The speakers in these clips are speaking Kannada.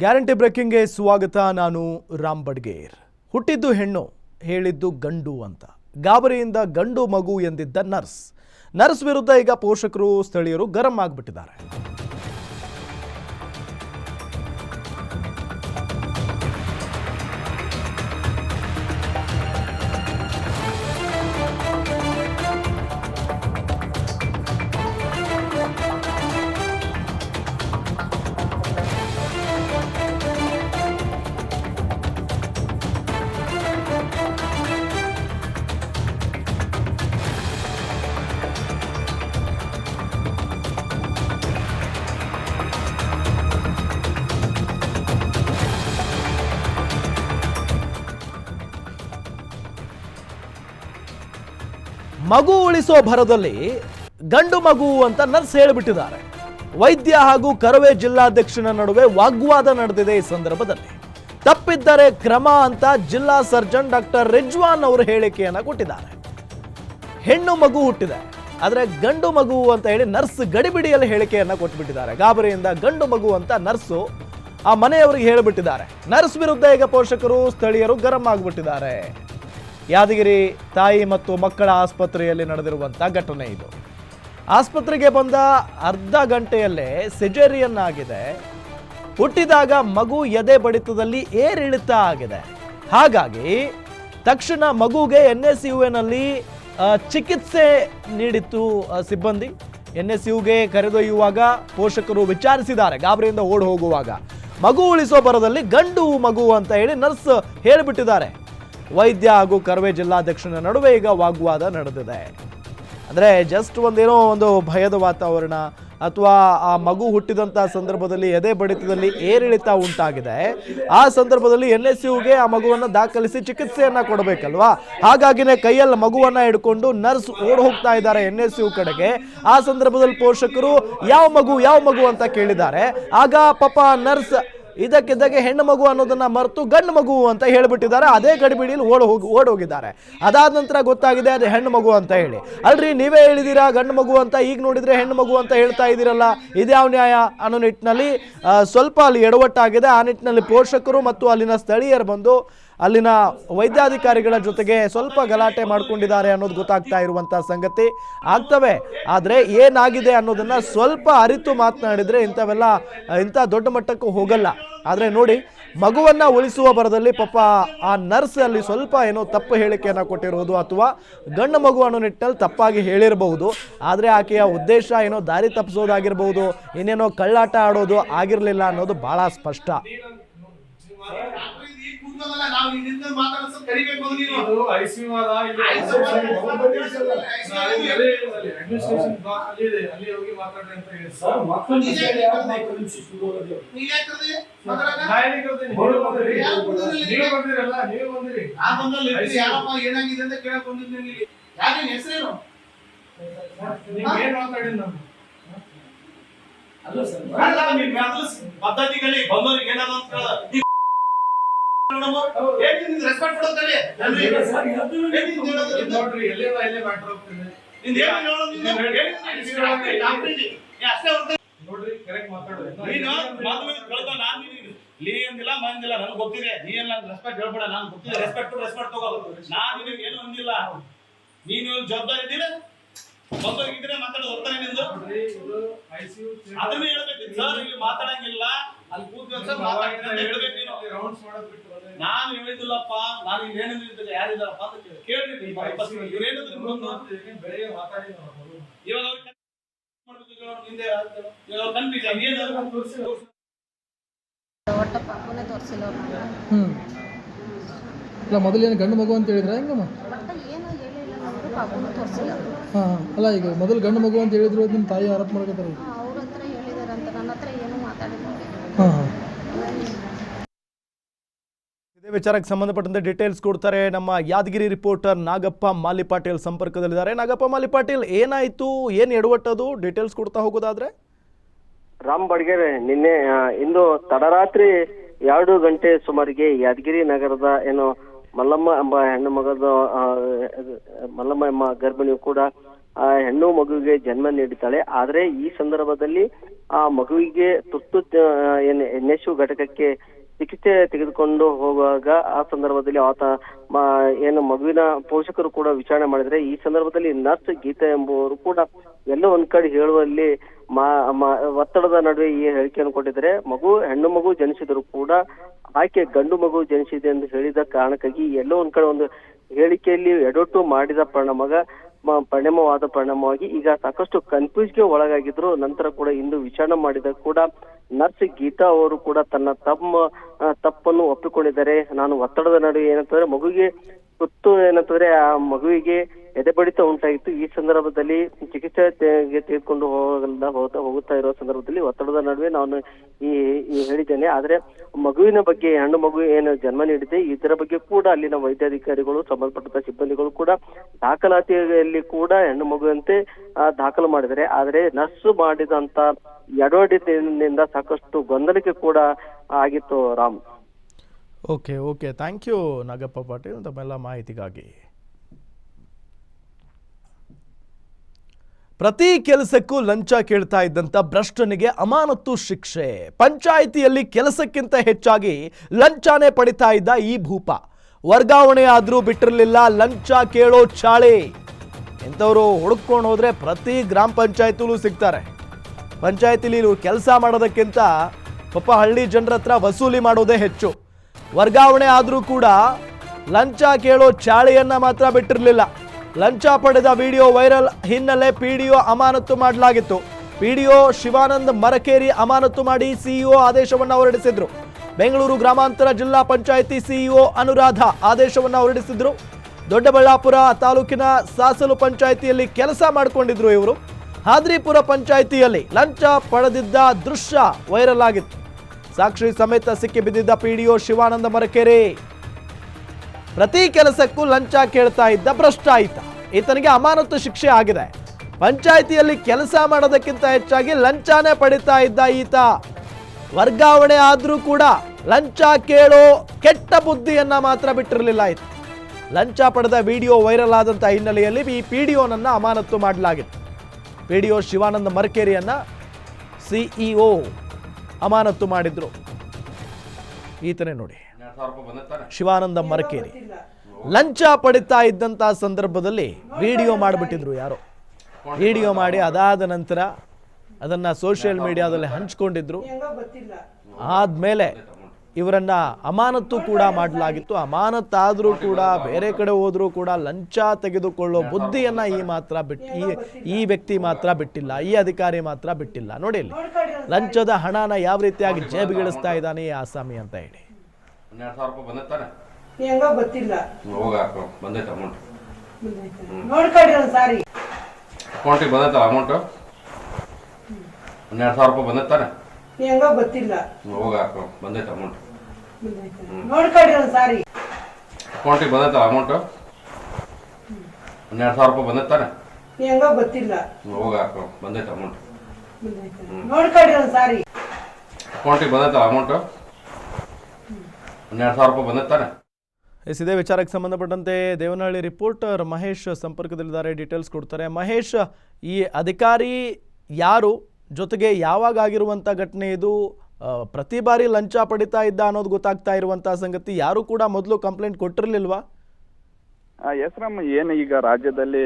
ಗ್ಯಾರಂಟಿ ಬ್ರೇಕಿಂಗ್ಗೆ ಸ್ವಾಗತ, ನಾನು ರಾಮ್ ಬಡ್ಗೇರ್. ಹುಟ್ಟಿದ್ದು ಹೆಣ್ಣು, ಹೇಳಿದ್ದು ಗಂಡು ಅಂತ. ಗಾಬರಿಯಿಂದ ಗಂಡು ಮಗು ಎಂದಿದ್ದ ನರ್ಸ್. ನರ್ಸ್ ವಿರುದ್ಧ ಈಗ ಪೋಷಕರು, ಸ್ಥಳೀಯರು ಗರಂ ಆಗಿಬಿಟ್ಟಿದ್ದಾರೆ. ಮಗು ಉಳಿಸೋ ಭರದಲ್ಲಿ ಗಂಡು ಮಗು ಅಂತ ನರ್ಸ್ ಹೇಳಿಬಿಟ್ಟಿದ್ದಾರೆ. ವೈದ್ಯ ಹಾಗೂ ಕರವೇ ಜಿಲ್ಲಾಧ್ಯಕ್ಷನ ನಡುವೆ ವಾಗ್ವಾದ ನಡೆದಿದೆ ಈ ಸಂದರ್ಭದಲ್ಲಿ. ತಪ್ಪಿದ್ದರೆ ಕ್ರಮ ಅಂತ ಜಿಲ್ಲಾ ಸರ್ಜನ್ ಡಾಕ್ಟರ್ ರಿಜ್ವಾನ್ ಅವರು ಹೇಳಿಕೆಯನ್ನ ಕೊಟ್ಟಿದ್ದಾರೆ. ಹೆಣ್ಣು ಮಗು ಹುಟ್ಟಿದೆ, ಆದರೆ ಗಂಡು ಮಗು ಅಂತ ಹೇಳಿ ನರ್ಸ್ ಗಡಿಬಿಡಿಯಲ್ಲಿ ಹೇಳಿಕೆಯನ್ನ ಕೊಟ್ಬಿಟ್ಟಿದ್ದಾರೆ. ಗಾಬರಿಯಿಂದ ಗಂಡು ಮಗು ಅಂತ ನರ್ಸು ಆ ಮನೆಯವರಿಗೆ ಹೇಳಿಬಿಟ್ಟಿದ್ದಾರೆ. ನರ್ಸ್ ವಿರುದ್ಧ ಈಗ ಪೋಷಕರು, ಸ್ಥಳೀಯರು ಗರಂ ಆಗಿಬಿಟ್ಟಿದ್ದಾರೆ. ಯಾದಗಿರಿ ತಾಯಿ ಮತ್ತು ಮಕ್ಕಳ ಆಸ್ಪತ್ರೆಯಲ್ಲಿ ನಡೆದಿರುವಂಥ ಘಟನೆ ಇದು. ಆಸ್ಪತ್ರೆಗೆ ಬಂದ ಅರ್ಧ ಗಂಟೆಯಲ್ಲೇ ಸಿಜೇರಿಯನ್ ಆಗಿದೆ ಹುಟ್ಟಿದಾಗ ಮಗು ಎದೆ ಬಡಿತದಲ್ಲಿ ಏರಿಳಿತ ಆಗಿದೆ. ಹಾಗಾಗಿ ತಕ್ಷಣ ಮಗುಗೆ ಎನ್ ಎಸ್ ಯು ಎನಲ್ಲಿ ಚಿಕಿತ್ಸೆ ನೀಡಿತ್ತು ಸಿಬ್ಬಂದಿ. ಎನ್ ಎಸ್ ಯುಗೆ ಕರೆದೊಯ್ಯುವಾಗ ಪೋಷಕರು ವಿಚಾರಿಸಿದ್ದಾರೆ, ಗಾಬರಿಯಿಂದ ಓಡಿ ಹೋಗುವಾಗ. ಮಗು ಉಳಿಸೋ ಬರದಲ್ಲಿ ಗಂಡು ಮಗು ಅಂತ ಹೇಳಿ ನರ್ಸ್ ಹೇಳಿಬಿಟ್ಟಿದ್ದಾರೆ. ವೈದ್ಯ ಹಾಗೂ ಕರ್ವೆ ಜಿಲ್ಲಾಧ್ಯಕ್ಷನ ನಡುವೆ ಈಗ ವಾಗ್ವಾದ ನಡೆದಿದೆ. ಅಂದರೆ ಜಸ್ಟ್ ಒಂದೇನೋ ಒಂದು ಭಯದ ವಾತಾವರಣ ಅಥವಾ ಆ ಮಗು ಹುಟ್ಟಿದಂಥ ಸಂದರ್ಭದಲ್ಲಿ ಎದೆ ಬಡಿತದಲ್ಲಿ ಏರಿಳಿತ ಉಂಟಾಗಿದೆ. ಆ ಸಂದರ್ಭದಲ್ಲಿ ಎನ್ ಎಸ್ ಯುಗೆ ಆ ಮಗುವನ್ನು ದಾಖಲಿಸಿ ಚಿಕಿತ್ಸೆಯನ್ನ ಕೊಡಬೇಕಲ್ವಾ? ಹಾಗಾಗಿನೇ ಕೈಯಲ್ಲಿ ಮಗುವನ್ನ ಹಿಡ್ಕೊಂಡು ನರ್ಸ್ ಓಡ್ ಹೋಗ್ತಾ ಇದ್ದಾರೆ ಎನ್ ಎಸ್ ಯು ಕಡೆಗೆ. ಆ ಸಂದರ್ಭದಲ್ಲಿ ಪೋಷಕರು, ಯಾವ ಮಗು ಯಾವ ಮಗು? ಅಂತ ಕೇಳಿದ್ದಾರೆ. ಆಗ ಪಾಪ ನರ್ಸ್ ಇದಕ್ಕಿದ್ದಾಗೆ ಹೆಣ್ಣು ಮಗು ಅನ್ನೋದನ್ನ ಮರೆತು ಗಂಡು ಮಗು ಅಂತ ಹೇಳ್ಬಿಟ್ಟಿದ್ದಾರೆ. ಅದೇ ಗಡಿಬಿಡಿಯಲ್ಲಿ ಓಡ್ ಹೋಗಿ, ಓಡ್ ಹೋಗಿದ್ದಾರೆ. ಅದಾದ ನಂತರ ಗೊತ್ತಾಗಿದೆ ಅದು ಹೆಣ್ಣು ಮಗು ಅಂತ ಹೇಳಿ. ಅಲ್ರಿ, ನೀವೇ ಹೇಳಿದ್ದೀರಾ ಗಂಡು ಮಗು ಅಂತ? ಈಗ ನೋಡಿದ್ರೆ ಹೆಣ್ಣು ಮಗು ಅಂತ ಹೇಳ್ತಾ ಇದ್ದೀರಲ್ಲ. ಇದ್ಯಾವ ನ್ಯಾಯ? ಅನ್ನೋ ನಿಟ್ಟಿನಲ್ಲಿ ಸ್ವಲ್ಪ ಅಲ್ಲಿ ಎಡವಟ್ಟಾಗಿದೆ. ಆ ನಿಟ್ಟಿನಲ್ಲಿ ಪೋಷಕರು ಮತ್ತು ಅಲ್ಲಿನ ಸ್ಥಳೀಯರು ಬಂದು ಅಲ್ಲಿನ ವೈದ್ಯಾಧಿಕಾರಿಗಳ ಜೊತೆಗೆ ಸ್ವಲ್ಪ ಗಲಾಟೆ ಮಾಡ್ಕೊಂಡಿದ್ದಾರೆ ಅನ್ನೋದು ಗೊತ್ತಾಗ್ತಾ ಇರುವಂತಹ ಸಂಗತಿ ಆಗ್ತವೆ. ಆದರೆ ಏನಾಗಿದೆ ಅನ್ನೋದನ್ನ ಸ್ವಲ್ಪ ಅರಿತು ಮಾತನಾಡಿದರೆ ಇಂಥವೆಲ್ಲ, ಇಂಥ ದೊಡ್ಡ ಮಟ್ಟಕ್ಕೂ ಹೋಗಲ್ಲ. ಆದರೆ ನೋಡಿ, ಮಗುವನ್ನ ಉಳಿಸುವ ಬರದಲ್ಲಿ ಪಾಪ ಆ ನರ್ಸ್ ಅಲ್ಲಿ ಸ್ವಲ್ಪ ಏನೋ ತಪ್ಪು ಹೇಳಿಕೆಯನ್ನು ಕೊಟ್ಟಿರುವುದು ಅಥವಾ ಗಂಡು ಮಗು ಅನ್ನೋ ನಿಟ್ಟಿನಲ್ಲಿ ತಪ್ಪಾಗಿ ಹೇಳಿರಬಹುದು. ಆದರೆ ಆಕೆಯ ಉದ್ದೇಶ ಏನೋ ದಾರಿ ತಪ್ಪಿಸೋದಾಗಿರ್ಬಹುದು, ಇನ್ನೇನೋ ಕಳ್ಳಾಟ ಆಡೋದು ಆಗಿರಲಿಲ್ಲ ಅನ್ನೋದು ಬಹಳ ಸ್ಪಷ್ಟ. ನಾವು ಇಲ್ಲಿಂದ ಮಾತಾಡ್ಸೋ ಕರಿಬೇಕು ನೀನು. ಇದು ಐಸಿಯು ಅದ ಇಲ್ಲಿ ಅಡ್ಮಿನಿಸ್ಟ್ರೇಷನ್ ಬ್ಲಾಕ್ ಅಲ್ಲಿ ಇದೆ ಅಲ್ಲಿ ಹೋಗಿ ಮಾತಾಡ್ರಿ ಅಂತ ಹೇಳಿ ಸರ್ ಮಕ್ಕಳು ವಿಷಯ ಯಾರು ಮಾತಾಡಿ ಶುರು ನೀನ್ ಯಾಕ್ ಕರ್ದಿ? ಮಾತಾಡಕ? ನಾಯಿ ಕರ್ದೀನಿ, ನೀವು ಬಂದಿರಿ. ನೀವು ಬಂದಿರಲ್ಲ ನೀವು ಬಂದಿರಿ. ಆ ಬಂದಲ್ಲಿ ಇರ್ತಿ, ಯಾರಪ್ಪ ಏನಾಗಿದೆ ಅಂತ ಕೇಳಕ್ ಇಲ್ಲಿ. ಯಾಕೆ ಹೆಸರೇನು? ನಿಮ್ಗೆ ಏನ್ ಮಾತಾಡಿದ್ ನಾನು? ಅಲ್ಲ ಸರ್ ಅಲ್ಲ, ನಿನ್ ಮೊದ್ಲು ಪದ್ಧತಿಗಳಿ ಬಂದವರಿಗೆ ಏನಾದ್ರು ಅಂತ ನೋಡ್ರಿ ಎಲ್ಲೇ ಮ್ಯಾಟ್ರ್ ಹೋಗ್ತಿದೆ ನೋಡ್ರಿ ಕರೆಕ್ಟ್ ನೀನು ಮೊದಲು ಕೇಳ್ಕೊ, ನಾನ್ ನೀನು ಲೀ ಅಂದಿಲ್ಲ ಮಂದಿಲ್ಲ ನನಗೆ ಗೊತ್ತಿದೆ. ನೀ ಏನ್ ರೆಸ್ಪೆಕ್ಟ್ ಹೇಳ್ಬೇಡ ನಾನು ಗೊತ್ತಿದೆ ರೆಸ್ಪೆಕ್ಟ್ ರೆಸ್ಪೆಕ್ಟ್ ತಗೋ. ನಾನು ನಿನಗೆ ಏನು ಅಂದಿಲ್ಲ. ನೀನು ಜವಾಬ್ದಾರಿ ಇದ್ದೀರ? ಬಂದೋಗಿದ್ರೆ ಮಾತಾಡೋದು ಹೊರ್ತಾನೆ ನಿಂದು? ಅದನ್ನ ಹೇಳ್ಬೇಕು. ಸರ್ ಇಲ್ಲಿ ಮಾತಾಡಂಗಿಲ್ಲ. ಅಲ್ಲಿ ಮಾತಾಡ್ತೀನಿ ಅಂತ ಹೇಳ್ಬೇಕು ನೀನು. ರೌಂಡ್ಸ್ ಮಾಡೋದ್ ಬಿಟ್ಟು ನಾನು ಹೇಳಿದಿಲ್ಲಪ್ಪ ನಾನು ಇಲ್ಲಿ ಏನಿದ್ರೆ ಯಾರಿದ್ದಾರಪ್ಪ ಅಂತ ಕೇಳಿ. ಕೇಳ್ರಿ ನೀವು ವಾಪಸ್ ಇವ್ರು ಏನಿದ್ರು ಬಂದು. ಬೆಳಿಗ್ಗೆ ಮಾತಾಡಿ. ಇವಾಗ ಅವ್ರು ಹಿಂದೆ ಆಗ್ತಾರೆ. ಇವಾಗ ಅವ್ರು ಕನ್ಫ್ಯೂಸ್ ಏನು ಒಟ್ಟ ಪಾಪನೇ ತೋರಿಸಿಲ್ಲ ಅವ್ರು ಹ್ಞೂ ಇಲ್ಲ ಮೊದಲೇನು ಗಂಡು ಮಗು ಅಂತ ಹೇಳಿದ್ರೆ ಹೆಂಗಮ್ಮ? ಹಾಂ ಅಲ್ಲ ಈಗ ಮೊದಲು ಗಂಡು ಮಗು ಅಂತ ಹೇಳಿದ್ರು ನಿಮ್ಮ ತಾಯಿ ಆರೋಪ ಮಾಡ್ಕೊತಾರೆ. ಅವ್ರ ಹತ್ರ ಹೇಳಿದಾರಂತ ನನ್ನ ಹತ್ರ ಏನೂ ಮಾತಾಡಿಲ್ಲ. ಹಾಂ ಹಾಂ. ವಿಚಾರಕ್ಕೆ ಸಂಬಂಧಪಟ್ಟಂತೆ ಡೀಟೇಲ್ಸ್ ಕೊಡ್ತಾರೆ. ನಮ್ಮ ಯಾದಗಿರಿ ರಿಪೋರ್ಟರ್ ನಾಗಪ್ಪ ಮಾಲಿ ಪಾಟೀಲ್ ಸಂಪರ್ಕದಲ್ಲಿದ್ದಾರೆ. ನಾಗಪ್ಪ ಮಾಲಿ ಪಾಟೀಲ್ ಏನಾಯ್ತು? ಏನ್ ಎಡವಟ್ಟದು? ಡೀಟೇಲ್ಸ್ ಕೊಡ್ತಾ ಹೋಗೋದಾದ್ರೆ? ರಾಮ್ ಬಡ್ಗೆರೆ, ನಿನ್ನೆ ಇಂದು ತಡರಾತ್ರಿ ಎರಡು ಗಂಟೆ ಸುಮಾರಿಗೆ ಯಾದಗಿರಿ ನಗರದ ಏನು ಮಲ್ಲಮ್ಮ ಎಂಬ ಹೆಣ್ಣು ಮಗದ ಮಲ್ಲಮ್ಮ ಎಂಬ ಗರ್ಭಿಣಿಯು ಕೂಡ, ಆ, ಹೆಣ್ಣು ಮಗುವಿಗೆ ಜನ್ಮ ನೀಡುತ್ತಾಳೆ ಆದ್ರೆ ಈ ಸಂದರ್ಭದಲ್ಲಿ ಆ ಮಗುವಿಗೆ ತುತ್ತು ಏನು ಎನ್ ಘಟಕಕ್ಕೆ ಚಿಕಿತ್ಸೆ ತೆಗೆದುಕೊಂಡು ಹೋಗುವಾಗ ಆ ಸಂದರ್ಭದಲ್ಲಿ ಆತ ಏನು ಮಗುವಿನ ಪೋಷಕರು ಕೂಡ ವಿಚಾರಣೆ ಮಾಡಿದ್ರೆ ಈ ಸಂದರ್ಭದಲ್ಲಿ ನರ್ಸ್ ಗೀತಾ ಎಂಬುವರು ಕೂಡ ಎಲ್ಲೋ ಒಂದ್ ಕಡೆ ಹೇಳುವಲ್ಲಿ ಒತ್ತಡದ ನಡುವೆ ಈ ಹೇಳಿಕೆಯನ್ನು ಕೊಟ್ಟಿದ್ದಾರೆ. ಮಗು, ಹೆಣ್ಣು ಮಗು ಜನಿಸಿದ್ರು ಕೂಡ ಆಕೆ ಗಂಡು ಮಗು ಜನಿಸಿದೆ ಎಂದು ಹೇಳಿದ ಕಾರಣಕ್ಕಾಗಿ ಎಲ್ಲೋ ಒಂದ್ ಕಡೆ ಒಂದು ಹೇಳಿಕೆಯಲ್ಲಿ ಎಡೊಟ್ಟು ಮಾಡಿದ ಪರಿಣಾಮಗ ಪರಿಣಾಮವಾದ ಪರಿಣಾಮವಾಗಿ ಈಗ ಸಾಕಷ್ಟು ಕನ್ಫ್ಯೂಸ್ಗೆ ಒಳಗಾಗಿದ್ರು. ನಂತರ ಕೂಡ ಇಂದು ವಿಚಾರಣೆ ಮಾಡಿದ ಕೂಡ ನರ್ಸ್ ಗೀತಾ ಅವರು ಕೂಡ ತನ್ನ ತಮ್ಮ ತಪ್ಪನ್ನು ಒಪ್ಪಿಕೊಂಡಿದ್ದಾರೆ. ನಾನು ಒತ್ತಡದ ನಡುವೆ ಏನಂತಂದ್ರೆ ಮಗುವಿಗೆ ಸುತ್ತು ಏನಂತಂದ್ರೆ ಆ ಮಗುವಿಗೆ ಎದೆ ಬಡಿತ ಉಂಟಾಗಿತ್ತು. ಈ ಸಂದರ್ಭದಲ್ಲಿ ಚಿಕಿತ್ಸೆ ತೆಗೆದುಕೊಂಡು ಹೋಗಲ್ಲ ಹೋಗ್ತಾ ಹೋಗುತ್ತಾ ಇರೋ ಸಂದರ್ಭದಲ್ಲಿ ಒತ್ತಡದ ನಡುವೆ ನಾನು ಈ ಹೇಳಿದ್ದೇನೆ. ಆದ್ರೆ ಮಗುವಿನ ಬಗ್ಗೆ, ಹೆಣ್ಣು ಮಗು ಏನು ಜನ್ಮ ನೀಡಿದೆ, ಇದರ ಬಗ್ಗೆ ಕೂಡ ಅಲ್ಲಿನ ವೈದ್ಯಾಧಿಕಾರಿಗಳು ಸಂಬಂಧಪಟ್ಟ ಸಿಬ್ಬಂದಿಗಳು ಕೂಡ ದಾಖಲಾತಿಯಲ್ಲಿ ಕೂಡ ಹೆಣ್ಣು ಮಗುವಂತೆ ದಾಖಲು ಮಾಡಿದರೆ ಆದ್ರೆ ನರ್ಸ್ ಮಾಡಿದಂತ ಎಡವಡಿನಿಂದ ಸಾಕಷ್ಟು ಗೊಂದಲಕ್ಕೆ ಕೂಡ ಆಗಿತ್ತು Ram. Okay okay thank you Nagappa Patil ತಮ್ಮೆಲ್ಲ ಮಾಹಿತಿಗಾಗಿ ಪ್ರತಿ ಕೆಲಸಕ್ಕೂ ಲಂಚ ಕೇಳ್ತಾ ಇದ್ದಂಥ ಭ್ರಷ್ಟನಿಗೆ ಅಮಾನತ್ತು ಶಿಕ್ಷೆ. ಪಂಚಾಯಿತಿಯಲ್ಲಿ ಕೆಲಸಕ್ಕಿಂತ ಹೆಚ್ಚಾಗಿ ಲಂಚನೇ ಪಡಿತಾ ಇದ್ದ ಈ ಭೂಪ. ವರ್ಗಾವಣೆ ಆದರೂ ಬಿಟ್ಟಿರಲಿಲ್ಲ, ಲಂಚ ಕೇಳೋ ಚಾಳಿ. ಇಂಥವ್ರು ಹುಡುಕೊಂಡು ಹೋದರೆ ಪ್ರತಿ ಗ್ರಾಮ ಪಂಚಾಯತಿಲೂ ಸಿಗ್ತಾರೆ. ಪಂಚಾಯತಿಲಿ ಕೆಲಸ ಮಾಡೋದಕ್ಕಿಂತ ಪಾಪ ಹಳ್ಳಿ ಜನರ ವಸೂಲಿ ಮಾಡೋದೇ ಹೆಚ್ಚು. ವರ್ಗಾವಣೆ ಆದರೂ ಕೂಡ ಲಂಚ ಕೇಳೋ ಚಾಳಿಯನ್ನ ಮಾತ್ರ ಬಿಟ್ಟಿರಲಿಲ್ಲ. ಲಂಚ ಪಡೆದ ವಿಡಿಯೋ ವೈರಲ್ ಹಿನ್ನೆಲೆ ಪಿಡಿಒ ಅಮಾನತು ಮಾಡಲಾಗಿತ್ತು. ಪಿಡಿಒ ಶಿವಾನಂದ್ ಮರಕೇರಿ ಅಮಾನತು ಮಾಡಿ ಸಿಇಒ ಆದೇಶವನ್ನು ಹೊರಡಿಸಿದ್ರು. ಬೆಂಗಳೂರು ಗ್ರಾಮಾಂತರ ಜಿಲ್ಲಾ ಪಂಚಾಯಿತಿ ಸಿಇಒ ಅನುರಾಧ ಆದೇಶವನ್ನು ಹೊರಡಿಸಿದ್ರು. ದೊಡ್ಡಬಳ್ಳಾಪುರ ತಾಲೂಕಿನ ಸಾಸಲು ಪಂಚಾಯಿತಿಯಲ್ಲಿ ಕೆಲಸ ಮಾಡಿಕೊಂಡಿದ್ರು ಇವರು. ಹಾದ್ರಿಪುರ ಪಂಚಾಯಿತಿಯಲ್ಲಿ ಲಂಚ ಪಡೆದಿದ್ದ ದೃಶ್ಯ ವೈರಲ್ ಆಗಿತ್ತು. ಸಾಕ್ಷಿ ಸಮೇತ ಸಿಕ್ಕಿ ಬಿದ್ದಿದ್ದ ಪಿಡಿಒ ಶಿವಾನಂದ ಮರಕೆರೆ. ಪ್ರತಿ ಕೆಲಸಕ್ಕೂ ಲಂಚ ಕೇಳ್ತಾ ಇದ್ದ ಭ್ರಷ್ಟ ಆಯಿತ ಈತನಿಗೆ ಅಮಾನತು ಶಿಕ್ಷೆ ಆಗಿದೆ. ಪಂಚಾಯಿತಿಯಲ್ಲಿ ಕೆಲಸ ಮಾಡೋದಕ್ಕಿಂತ ಹೆಚ್ಚಾಗಿ ಲಂಚಾನೇ ಪಡಿತಾ ಇದ್ದ ಈತ. ವರ್ಗಾವಣೆ ಆದರೂ ಕೂಡ ಲಂಚ ಕೇಳೋ ಕೆಟ್ಟ ಬುದ್ಧಿಯನ್ನ ಮಾತ್ರ ಬಿಟ್ಟಿರಲಿಲ್ಲ ಈತ. ಲಂಚ ಪಡೆದ ವಿಡಿಯೋ ವೈರಲ್ ಆದಂಥ ಹಿನ್ನೆಲೆಯಲ್ಲಿ ಈ ಪಿಡಿಒನನ್ನ ಅಮಾನತು ಮಾಡಲಾಗಿತ್ತು ಪಿಡಿಒ ಶಿವಾನಂದ ಮರ್ಕೇರಿಯನ್ನ ಸಿಇಒ ಅಮಾನತು ಮಾಡಿದ್ರು. ಈತನೇ ನೋಡಿ. ಶಿವಾನಂದ ಮರಕೇರಿ. ಲಂಚ ಪಡಿತಾ ಇದ್ದಂತ ಸಂದರ್ಭದಲ್ಲಿ ವಿಡಿಯೋ ಮಾಡಿಬಿಟ್ಟಿದ್ರು ಯಾರೋ. ವಿಡಿಯೋ ಮಾಡಿ ಅದಾದ ನಂತರ ಅದನ್ನ ಸೋಷಿಯಲ್ ಮೀಡಿಯಾದಲ್ಲಿ ಹಂಚ್ಕೊಂಡಿದ್ರು. ಆದ್ಮೇಲೆ ಇವರನ್ನ ಅಮಾನತ್ತು ಕೂಡ ಮಾಡಲಾಗಿತ್ತು. ಅಮಾನತ್ತಾದರೂ ಕೂಡ ಬೇರೆ ಕಡೆ ಹೋದರೂ ಕೂಡ ಲಂಚ ತೆಗೆದುಕೊಳ್ಳೋ ಬುದ್ಧಿಯನ್ನ ಈ ಮಾತ್ರ ಬಿಟ್ಟು ಈ ಈ ವ್ಯಕ್ತಿ ಮಾತ್ರ ಬಿಟ್ಟಿಲ್ಲ. ಈ ಅಧಿಕಾರಿ ಮಾತ್ರ ಬಿಟ್ಟಿಲ್ಲ. ನೋಡಿ ಇಲ್ಲಿ. ಲಂಚದ ಹಣನ ಯಾವ ರೀತಿಯಾಗಿ ಜೇಬಿಗಿಳಿಸ್ತಾ ಇದ್ದಾನೆ ಈ ಆಸಾಮಿ ಅಂತ ಹೇಳಿ. ಹನ್ನೆರಡು ಸಾವಿರ ರೂಪಾಯಿ ಬಂದೈತಾನೆ ಹೆಂಗೋ ಗೊತ್ತಿಲ್ಲ. ಹೋಗ ಬಂದೈತೆ ಅಮೌಂಟ್ ನೋಡ್ಕೊಳ್ರಿ ಒಂದ್ ಸಾರಿ. ಅಕೌಂಟಿಗೆ ಬಂದೈತಲ್ಲ ಅಮೌಂಟು ಹನ್ನೆರಡು ಸಾವಿರ ರೂಪಾಯಿ ಬಂದೈತಾನೆ ಹೆಂಗೋ ಗೊತ್ತಿಲ್ಲ ಹೋಗ ಬಂದೈತೆ ಅಮೌಂಟ್ ನೋಡ್ಕೊಳ್ರಿ ಒಂದ್ ಸಾರಿ ಅಕೌಂಟಿಗೆ ಬಂದೈತಲ್ಲ ಅಮೌಂಟು ಹನ್ನೆರಡು ಸಾವಿರ ರೂಪಾಯಿ ಬಂದೈತಾನೆ ಹೆಂಗೋ ಗೊತ್ತಿಲ್ಲ ಹೋಗ ಬಂದೈತೆ. ಅಮೌಂಟ್ ನೋಡ್ಕೊಳ್ರಿ ಒಂದ್ ಸಾರಿ. ಅಕೌಂಟಿಗೆ ಬಂದೈತಲ್ಲ ಅಮೌಂಟು ಹನ್ನೆರಡು ಸಾವಿರ ರೂಪಾಯಿ ಬಂದೈತಾನೆ ಎಸ್ ಇದೇ ವಿಚಾರಕ್ಕೆ ಸಂಬಂಧಪಟ್ಟಂತೆ ದೇವನಹಳ್ಳಿ ರಿಪೋರ್ಟರ್ ಮಹೇಶ್ ಸಂಪರ್ಕದಲ್ಲಿದ್ದಾರೆ. ಡೀಟೇಲ್ಸ್ ಕೊಡ್ತಾರೆ. ಮಹೇಶ್ ಈ ಅಧಿಕಾರಿ ಯಾರು? ಜೊತೆಗೆ ಯಾವಾಗ ಆಗಿರುವಂಥ ಘಟನೆ ಇದು? ಪ್ರತಿ ಬಾರಿ ಲಂಚ ಪಡಿತಾ ಇದ್ದ ಅನ್ನೋದು ಗೊತ್ತಾಗ್ತಾ ಇರುವಂಥ ಸಂಗತಿ ಯಾರು ಕೂಡ ಮೊದಲು ಕಂಪ್ಲೇಂಟ್ ಕೊಟ್ಟಿರಲಿಲ್ವಾ? ಎಸ್ ರಾಮ್, ಏನು ಈಗ ರಾಜ್ಯದಲ್ಲಿ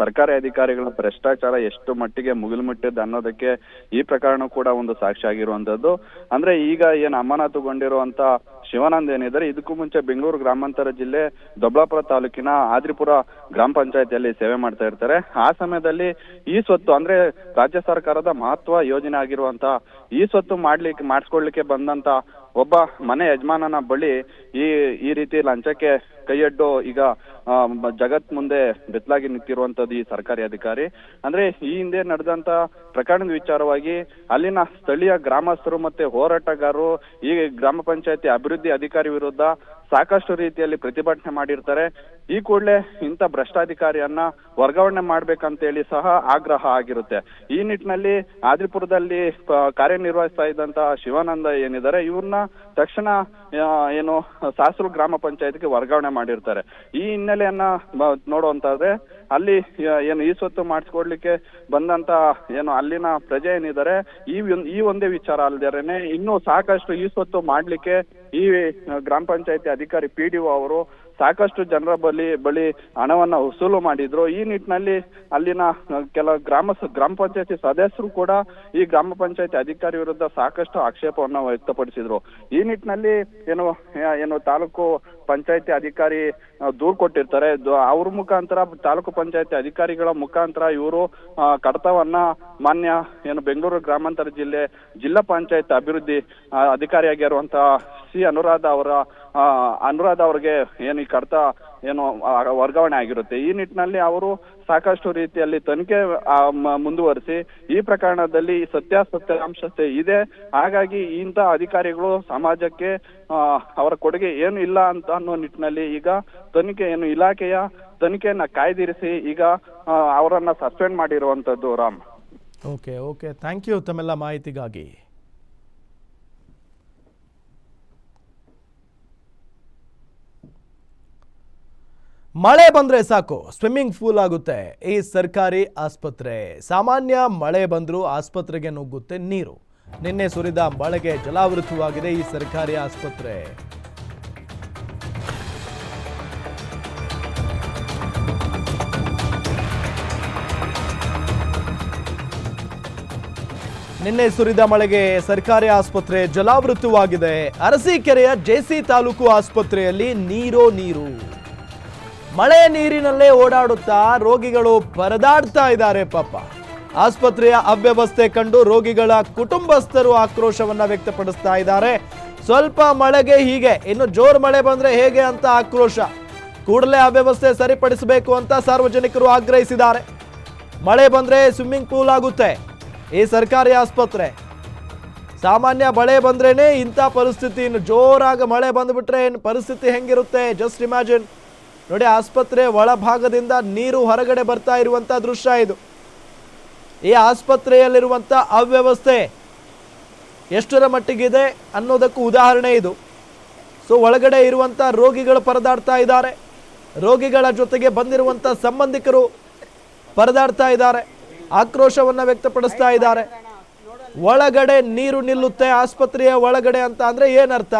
ಸರ್ಕಾರಿ ಅಧಿಕಾರಿಗಳ ಭ್ರಷ್ಟಾಚಾರ ಎಷ್ಟು ಮಟ್ಟಿಗೆ ಮುಗಿಲು ಮುಟ್ಟಿದ್ದು ಅನ್ನೋದಕ್ಕೆ ಈ ಪ್ರಕರಣ ಕೂಡ ಒಂದು ಸಾಕ್ಷಿ ಆಗಿರುವಂತದ್ದು ಅಂದ್ರೆ ಈಗ ಏನು ಅಮಾನತುಗೊಂಡಿರುವಂತ ಶಿವಾನಂದ್ ಏನಿದ್ದಾರೆ ಇದಕ್ಕೂ ಮುಂಚೆ ಬೆಂಗಳೂರು ಗ್ರಾಮಾಂತರ ಜಿಲ್ಲೆ ದೊಬ್ಲಾಪುರ ತಾಲೂಕಿನ ಆದ್ರಿಪುರ ಗ್ರಾಮ ಪಂಚಾಯತಿಯಲ್ಲಿ ಸೇವೆ ಮಾಡ್ತಾ ಇರ್ತಾರೆ. ಆ ಸಮಯದಲ್ಲಿ ಈ ಸ್ವತ್ತು, ಅಂದ್ರೆ ರಾಜ್ಯ ಸರ್ಕಾರದ ಮಹತ್ವ ಯೋಜನೆ ಆಗಿರುವಂತ ಈ ಸ್ವತ್ತು ಮಾಡ್ಲಿಕ್ಕೆ ಮಾಡಿಸ್ಕೊಳ್ಲಿಕ್ಕೆ ಬಂದಂತ ಒಬ್ಬ ಮನೆ ಯಜಮಾನನ ಬಳಿ ಈ ಈ ರೀತಿ ಲಂಚಕ್ಕೆ ಕೈಯಡ್ಡು ಈಗ ಜಗತ್ ಮುಂದೆ ಬೆತ್ತಲಾಗಿ ನಿಂತಿರುವಂತದ್ದು ಈ ಸರ್ಕಾರಿ ಅಧಿಕಾರಿ. ಅಂದ್ರೆ ಈ ಹಿಂದೆ ನಡೆದಂತ ಪ್ರಕರಣದ ವಿಚಾರವಾಗಿ ಅಲ್ಲಿನ ಸ್ಥಳೀಯ ಗ್ರಾಮಸ್ಥರು ಮತ್ತೆ ಹೋರಾಟಗಾರರು, ಈ ಗ್ರಾಮ ಪಂಚಾಯತಿ ಅಭಿವೃದ್ಧಿ ಅಧಿಕಾರಿ ವಿರುದ್ಧ ಸಾಕಷ್ಟು ರೀತಿಯಲ್ಲಿ ಪ್ರತಿಭಟನೆ ಮಾಡಿರ್ತಾರೆ. ಈ ಕೂಡಲೇ ಇಂಥ ಭ್ರಷ್ಟಾಧಿಕಾರಿಯನ್ನ ವರ್ಗಾವಣೆ ಮಾಡ್ಬೇಕಂತೇಳಿ ಸಹ ಆಗ್ರಹ ಆಗಿರುತ್ತೆ. ಈ ನಿಟ್ಟಿನಲ್ಲಿ ಆದಿಪುರದಲ್ಲಿ ಕಾರ್ಯನಿರ್ವಹಿಸ್ತಾ ಇದ್ದಂತಹ ಶಿವಾನಂದ ಏನಿದ್ದಾರೆ ಇವ್ರನ್ನ ತಕ್ಷಣ ಏನು ಸಾಸಲು ಗ್ರಾಮ ಪಂಚಾಯತ್ಗೆ ವರ್ಗಾವಣೆ ಮಾಡಿರ್ತಾರೆ. ಈ ಹಿನ್ನೆಲೆಯನ್ನ ನೋಡುವಂತಾದ್ರೆ ಅಲ್ಲಿ ಏನು ಈ ಸ್ವತ್ತು ಮಾಡಿಸ್ಕೊಡ್ಲಿಕ್ಕೆ ಬಂದಂತ, ಏನು ಅಲ್ಲಿನ ಪ್ರಜೆ ಏನಿದ್ದಾರೆ, ಈ ಈ ಒಂದೇ ವಿಚಾರ ಅಲ್ದೇನೆ ಇನ್ನೂ ಸಾಕಷ್ಟು ಈ ಸ್ವತ್ತು ಮಾಡ್ಲಿಕ್ಕೆ ಈ ಗ್ರಾಮ ಪಂಚಾಯತಿ ಅಧಿಕಾರಿ ಪಿ ಡಿ ಅವರು ಸಾಕಷ್ಟು ಜನರ ಬಳಿ ಬಳಿ ಹಣವನ್ನ ವಸೂಲು ಮಾಡಿದ್ರು. ಈ ನಿಟ್ಟಿನಲ್ಲಿ ಅಲ್ಲಿನ ಕೆಲ ಗ್ರಾಮ ಗ್ರಾಮ ಪಂಚಾಯತಿ ಸದಸ್ಯರು ಕೂಡ ಈ ಗ್ರಾಮ ಪಂಚಾಯತಿ ಅಧಿಕಾರಿ ವಿರುದ್ಧ ಸಾಕಷ್ಟು ಆಕ್ಷೇಪವನ್ನ ವ್ಯಕ್ತಪಡಿಸಿದ್ರು. ಈ ನಿಟ್ಟಿನಲ್ಲಿ ಏನು ಏನು ತಾಲೂಕು ಪಂಚಾಯತಿ ಅಧಿಕಾರಿ ದೂರು ಕೊಟ್ಟಿರ್ತಾರೆ. ಅವ್ರ ಮುಖಾಂತರ ತಾಲೂಕು ಪಂಚಾಯತಿ ಅಧಿಕಾರಿಗಳ ಮುಖಾಂತರ ಇವರು ಕಡತವನ್ನ ಮಾನ್ಯ, ಏನು ಬೆಂಗಳೂರು ಗ್ರಾಮಾಂತರ ಜಿಲ್ಲೆ, ಜಿಲ್ಲಾ ಪಂಚಾಯತ್ ಅಭಿವೃದ್ಧಿ ಅಧಿಕಾರಿಯಾಗಿರುವಂತಹ ಸಿ. ಅನುರಾಧ ಅವರ ಅನುರಾಧ ಅವ್ರಿಗೆ ಏನು ಈ ಕಡತ ಏನು ವರ್ಗಾವಣೆ ಆಗಿರುತ್ತೆ. ಈ ನಿಟ್ಟಿನಲ್ಲಿ ಅವರು ಸಾಕಷ್ಟು ರೀತಿಯಲ್ಲಿ ತನಿಖೆ ಮುಂದುವರಿಸಿ ಈ ಪ್ರಕರಣದಲ್ಲಿ ಸತ್ಯಾಸತ್ಯಾಂಶತೆ ಇದೆ. ಹಾಗಾಗಿ ಇಂಥ ಅಧಿಕಾರಿಗಳು ಸಮಾಜಕ್ಕೆ ಅವರ ಕೊಡುಗೆ ಏನು ಇಲ್ಲ ಅಂತ ಅನ್ನೋ ನಿಟ್ಟಿನಲ್ಲಿ ಈಗ ತನಿಖೆ ಏನು ಇಲಾಖೆಯ ತನಿಖೆಯನ್ನ ಕಾಯ್ದಿರಿಸಿ ಈಗ ಅವರನ್ನ ಸಸ್ಪೆಂಡ್ ಮಾಡಿರುವಂತದ್ದು Ram. Okay okay thank you ತಮ್ಮೆಲ್ಲ ಮಾಹಿತಿಗಾಗಿ. ಮಳೆ ಬಂದ್ರೆ ಸಾಕು ಸ್ವಿಮ್ಮಿಂಗ್ ಫೂಲ್ ಆಗುತ್ತೆ. ಈ ಸರ್ಕಾರಿ ಆಸ್ಪತ್ರೆ, ಸಾಮಾನ್ಯ ಮಳೆ ಬಂದರೂ ಆಸ್ಪತ್ರೆಗೆ ನುಗ್ಗುತ್ತೆ ನೀರು. ನಿನ್ನೆ ಸುರಿದ ಮಳೆಗೆ ಜಲಾವೃತವಾಗಿದೆ ಈ ಸರ್ಕಾರಿ ಆಸ್ಪತ್ರೆ. ನಿನ್ನೆ ಸುರಿದ ಮಳೆಗೆ ಸರ್ಕಾರಿ ಆಸ್ಪತ್ರೆ ಜಲಾವೃತವಾಗಿದೆ. ಅರಸೀಕೆರೆಯ ಜೆಸಿ ತಾಲೂಕು ಆಸ್ಪತ್ರೆಯಲ್ಲಿ ನೀರೋ ನೀರು. ಮಳೆ ನೀರಿನಲ್ಲೇ ಓಡಾಡುತ್ತಾ ರೋಗಿಗಳು ಪರದಾಡ್ತಾ ಇದ್ದಾರೆ ಪಾಪ. ಆಸ್ಪತ್ರೆಯ ಅವ್ಯವಸ್ಥೆ ಕಂಡು ರೋಗಿಗಳ ಕುಟುಂಬಸ್ಥರು ಆಕ್ರೋಶವನ್ನ ವ್ಯಕ್ತಪಡಿಸ್ತಾ ಇದ್ದಾರೆ. ಸ್ವಲ್ಪ ಮಳೆಗೆ ಹೀಗೆ, ಇನ್ನು ಜೋರ್ ಮಳೆ ಬಂದ್ರೆ ಹೇಗೆ ಅಂತ ಆಕ್ರೋಶ. ಕೂಡಲೇ ಅವ್ಯವಸ್ಥೆ ಸರಿಪಡಿಸಬೇಕು ಅಂತ ಸಾರ್ವಜನಿಕರು ಆಗ್ರಹಿಸಿದ್ದಾರೆ. ಮಳೆ ಬಂದ್ರೆ ಸ್ವಿಮ್ಮಿಂಗ್ ಪೂಲ್ ಆಗುತ್ತೆ, ಈ ಸರ್ಕಾರಿ ಆಸ್ಪತ್ರೆ. ಸಾಮಾನ್ಯ ಮಳೆ ಬಂದ್ರೇನೆ ಇಂಥ ಪರಿಸ್ಥಿತಿ, ಇನ್ನು ಜೋರಾಗಿ ಮಳೆ ಬಂದ್ಬಿಟ್ರೆ ಏನು ಪರಿಸ್ಥಿತಿ ಹೆಂಗಿರುತ್ತೆ? ಜಸ್ಟ್ ಇಮ್ಯಾಜಿನ್ ನೋಡಿ, ಆಸ್ಪತ್ರೆ ಒಳಭಾಗದಿಂದ ನೀರು ಹೊರಗಡೆ ಬರ್ತಾ ಇರುವಂಥ ದೃಶ್ಯ ಇದು. ಈ ಆಸ್ಪತ್ರೆಯಲ್ಲಿರುವಂಥ ಅವ್ಯವಸ್ಥೆ ಎಷ್ಟರ ಮಟ್ಟಿಗಿದೆ ಅನ್ನೋದಕ್ಕೂ ಉದಾಹರಣೆ ಇದು. ಸೊ, ಒಳಗಡೆ ಇರುವಂಥ ರೋಗಿಗಳು ಪರದಾಡ್ತಾ ಇದ್ದಾರೆ. ರೋಗಿಗಳ ಜೊತೆಗೆ ಬಂದಿರುವಂಥ ಸಂಬಂಧಿಕರು ಪರದಾಡ್ತಾ ಇದ್ದಾರೆ. ಆಕ್ರೋಶವನ್ನು ವ್ಯಕ್ತಪಡಿಸ್ತಾ ಇದ್ದಾರೆ. ಒಳಗಡೆ ನೀರು ನಿಲ್ಲುತ್ತೆ ಆಸ್ಪತ್ರೆಯ ಒಳಗಡೆ ಅಂತ ಅಂದರೆ ಏನರ್ಥ?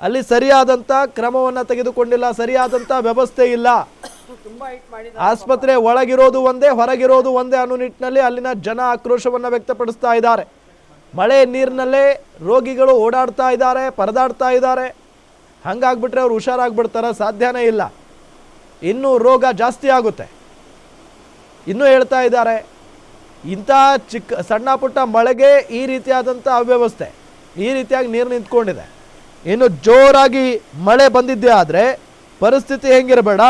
ಅಲ್ಲಿ ಸರಿಯಾದಂಥ ಕ್ರಮವನ್ನು ತೆಗೆದುಕೊಂಡಿಲ್ಲ ಸರಿಯಾದಂಥ ವ್ಯವಸ್ಥೆ ಇಲ್ಲ. ಆಸ್ಪತ್ರೆ ಒಳಗಿರೋದು ಒಂದೇ, ಹೊರಗಿರೋದು ಒಂದೇ ಅನ್ನೋ ನಿಟ್ಟಿನಲ್ಲಿ ಅಲ್ಲಿನ ಜನ ಆಕ್ರೋಶವನ್ನು ವ್ಯಕ್ತಪಡಿಸ್ತಾ ಇದ್ದಾರೆ. ಮಳೆ ನೀರಿನಲ್ಲೇ ರೋಗಿಗಳು ಓಡಾಡ್ತಾ ಇದ್ದಾರೆ, ಪರದಾಡ್ತಾ ಇದ್ದಾರೆ. ಹಂಗಾಗ್ಬಿಟ್ರೆ ಅವ್ರು ಹುಷಾರಾಗ್ಬಿಡ್ತಾರ? ಸಾಧ್ಯನೇ ಇಲ್ಲ. ಇನ್ನೂ ರೋಗ ಜಾಸ್ತಿ ಆಗುತ್ತೆ. ಇನ್ನೂ ಹೇಳ್ತಾ ಇದ್ದಾರೆ, ಇಂಥ ಚಿಕ್ಕ ಸಣ್ಣ ಪುಟ್ಟ ಮಳೆಗೆ ಈ ರೀತಿಯಾದಂಥ ಅವ್ಯವಸ್ಥೆ, ಈ ರೀತಿಯಾಗಿ ನೀರು ನಿಂತ್ಕೊಂಡಿದೆ. ಇನ್ನು ಜೋರಾಗಿ ಮಳೆ ಬಂದಿದ್ದೆ ಆದರೆ ಪರಿಸ್ಥಿತಿ ಹೆಂಗಿರಬೇಡ.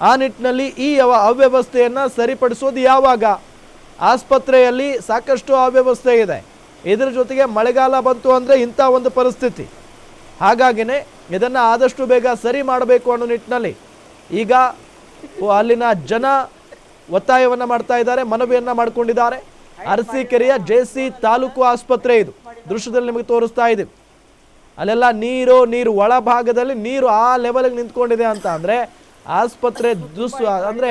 ಆ ನಿಟ್ಟಿನಲ್ಲಿ ಈ ಅವ- ಅವ್ಯವಸ್ಥೆಯನ್ನು ಸರಿಪಡಿಸೋದು ಯಾವಾಗ? ಆಸ್ಪತ್ರೆಯಲ್ಲಿ ಸಾಕಷ್ಟು ಅವ್ಯವಸ್ಥೆ ಇದೆ. ಇದರ ಜೊತೆಗೆ ಮಳೆಗಾಲ ಬಂತು ಅಂದರೆ ಇಂಥ ಒಂದು ಪರಿಸ್ಥಿತಿ. ಹಾಗಾಗಿನೇ ಇದನ್ನು ಆದಷ್ಟು ಬೇಗ ಸರಿ ಮಾಡಬೇಕು ಅನ್ನೋ ನಿಟ್ಟಿನಲ್ಲಿ ಈಗ ಅಲ್ಲಿನ ಜನ ಒತ್ತಾಯವನ್ನು ಮಾಡ್ತಾ ಇದ್ದಾರೆ, ಮನವಿಯನ್ನು ಮಾಡಿಕೊಂಡಿದ್ದಾರೆ. ಅರಸೀಕೆರೆಯ ಜೆ ಸಿ ತಾಲೂಕು ಆಸ್ಪತ್ರೆ ಇದು. ದೃಶ್ಯದಲ್ಲಿ ನಿಮಗೆ ತೋರಿಸ್ತಾ ಇದ್ದೀವಿ ಅಲ್ಲೆಲ್ಲ ನೀರು ನೀರು ಒಳಭಾಗದಲ್ಲಿ ನೀರು ಆ ಲೆವೆಲ್ಗೆ ನಿಂತ್ಕೊಂಡಿದೆ ಅಂತ ಅಂದರೆ ಆಸ್ಪತ್ರೆ ದುಸ್ ಅಂದರೆ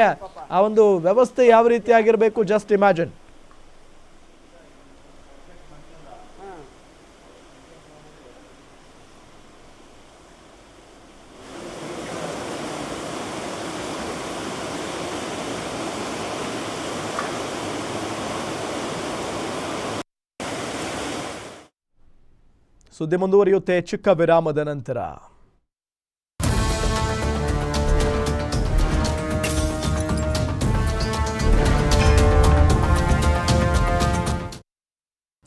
ಆ ಒಂದು ವ್ಯವಸ್ಥೆ ಯಾವ ರೀತಿಯಾಗಿರಬೇಕು ಜಸ್ಟ್ ಇಮ್ಯಾಜಿನ್ ಸುದ್ದಿ ಮುಂದುವರಿಯುತ್ತೆ. ಚಿಕ್ಕ ವಿರಾಮದ ನಂತರ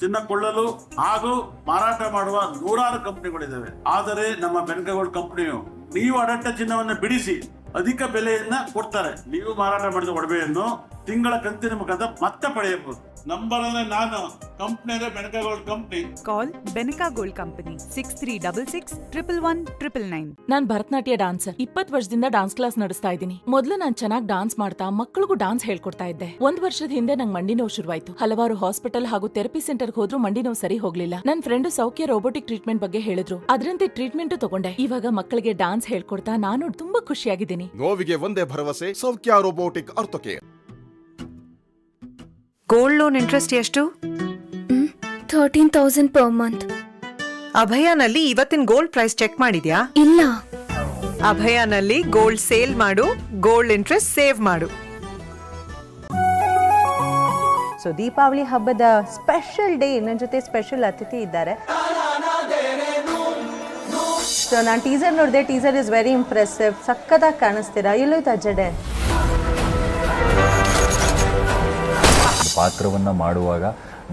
ಚಿನ್ನ ಕೊಳ್ಳಲು ಹಾಗೂ ಮಾರಾಟ ಮಾಡುವ ನೂರಾರು ಕಂಪನಿಗಳಿದ್ದಾವೆ. ಆದರೆ ನಮ್ಮ ಬೆನ್ಕಗೋಲ್ಡ್ ಕಂಪನಿಯು ನೀವು ಅಡಟ್ಟ ಚಿನ್ನವನ್ನು ಬಿಡಿಸಿ ಅಧಿಕ ಬೆಲೆಯನ್ನ ಕೊಡ್ತಾರೆ. ನೀವು ಮಾರಾಟ ಮಾಡಿದ ಒಡವೆಯನ್ನು ತಿಂಗಳ ಕಂತಿನ ಮುಖಾಂತರ ಮತ್ತೆ ಪಡೆಯಬಹುದು. ನಂಬರ್ ಅಂದ್ರೆ ನಾನು ಕಂಪ್ನಿ ಅಂದ್ರೆ Benaka Gold company call Benaka Gold company six three double six triple one triple nine ನಾನ್ ಭರತನಾಟ್ಯ ಡಾನ್ಸರ್ ಇಪ್ಪತ್ ವರ್ಷದಿಂದ ಡಾನ್ಸ್ ಕ್ಲಾಸ್ ನಡೆಸ್ತಾ ಇದ್ದೀನಿ. ಮೊದಲು ನಾನ್ ಚೆನ್ನಾಗಿ ಡಾನ್ಸ್ ಮಾಡ್ತಾ ಮಕ್ಕಳಿಗೂ ಡಾನ್ಸ್ ಹೇಳ್ಕೊಡ್ತಾ ಇದ್ದೆ. ಒಂದ್ ವರ್ಷದ ಹಿಂದೆ ನಂಗೆ ಮಂಡಿ ನೋವು ಶುರುವಾಯ್ತು. ಹಲವಾರು ಹಾಸ್ಪಿಟಲ್ ಹಾಗೂ ಥೆರಪಿ ಸೆಂಟರ್ ಹೋದ್ರೂ ಮಂಡಿ ನೋವು ಸರಿ ಹೋಗ್ಲಿಲ್ಲ. ನನ್ ಫ್ರೆಂಡ್ ಸೌಖ್ಯ ರೋಬೋಟಿಕ್ ಟ್ರೀಟ್ಮೆಂಟ್ ಬಗ್ಗೆ ಹೇಳಿದ್ರು. ಅದರಂತೆ ಟ್ರೀಟ್ಮೆಂಟ್ ತಗೊಂಡೆ. ಇವಾಗ ಮಕ್ಕಳಿಗೆ ಡಾನ್ಸ್ ಹೇಳ್ಕೊಡ್ತಾ ನಾನು ತುಂಬಾ ಖುಷಿಯಾಗಿದ್ದೀನಿ. ನೋವಿಗೆ ಒಂದೇ ಭರವಸೆ Saukhya robotic orthocare gold loan interest ಎಷ್ಟು? ಥರ್ಟೀನ್ ತೌಸಂಡ್ ಪರ್ ಮಂತ್ ಅಭಯಾನಲ್ಲಿ ಇವತ್ತಿನ ಗೋಲ್ಡ್ ಪ್ರೈಸ್ ಚೆಕ್ ಮಾಡಿದ್ಯಾ? ಇಲ್ಲ. ಅಭಯಾನಲ್ಲಿ ಗೋಲ್ಡ್ ಸೇಲ್ ಮಾಡು ಗೋಲ್ಡ್ ಇಂಟ್ರೆಸ್ಟ್ ಸೇವ್ ಮಾಡು. ಸೊ ದೀಪಾವಳಿ ಹಬ್ಬದ ಸ್ಪೆಷಲ್ ಡೇ ನನ್ನ ಜೊತೆ ಸ್ಪೆಷಲ್ ಅತಿಥಿ ಇದ್ದಾರೆ. ಸೊ ನಾನು ಟೀಸರ್ ನೋಡಿದೆ ಟೀಸರ್ ಇಸ್ ವೆರಿ ಇಂಪ್ರೆಸಿವ್ ಸಕ್ಕದಾಗಿ ಕಾಣಿಸ್ತೀರಾ? ಎಲ್ಲೋಯ್ತಾ ಅಜ್ಜಡೆ? ಪಾತ್ರವನ್ನ ಮಾಡುವಾಗ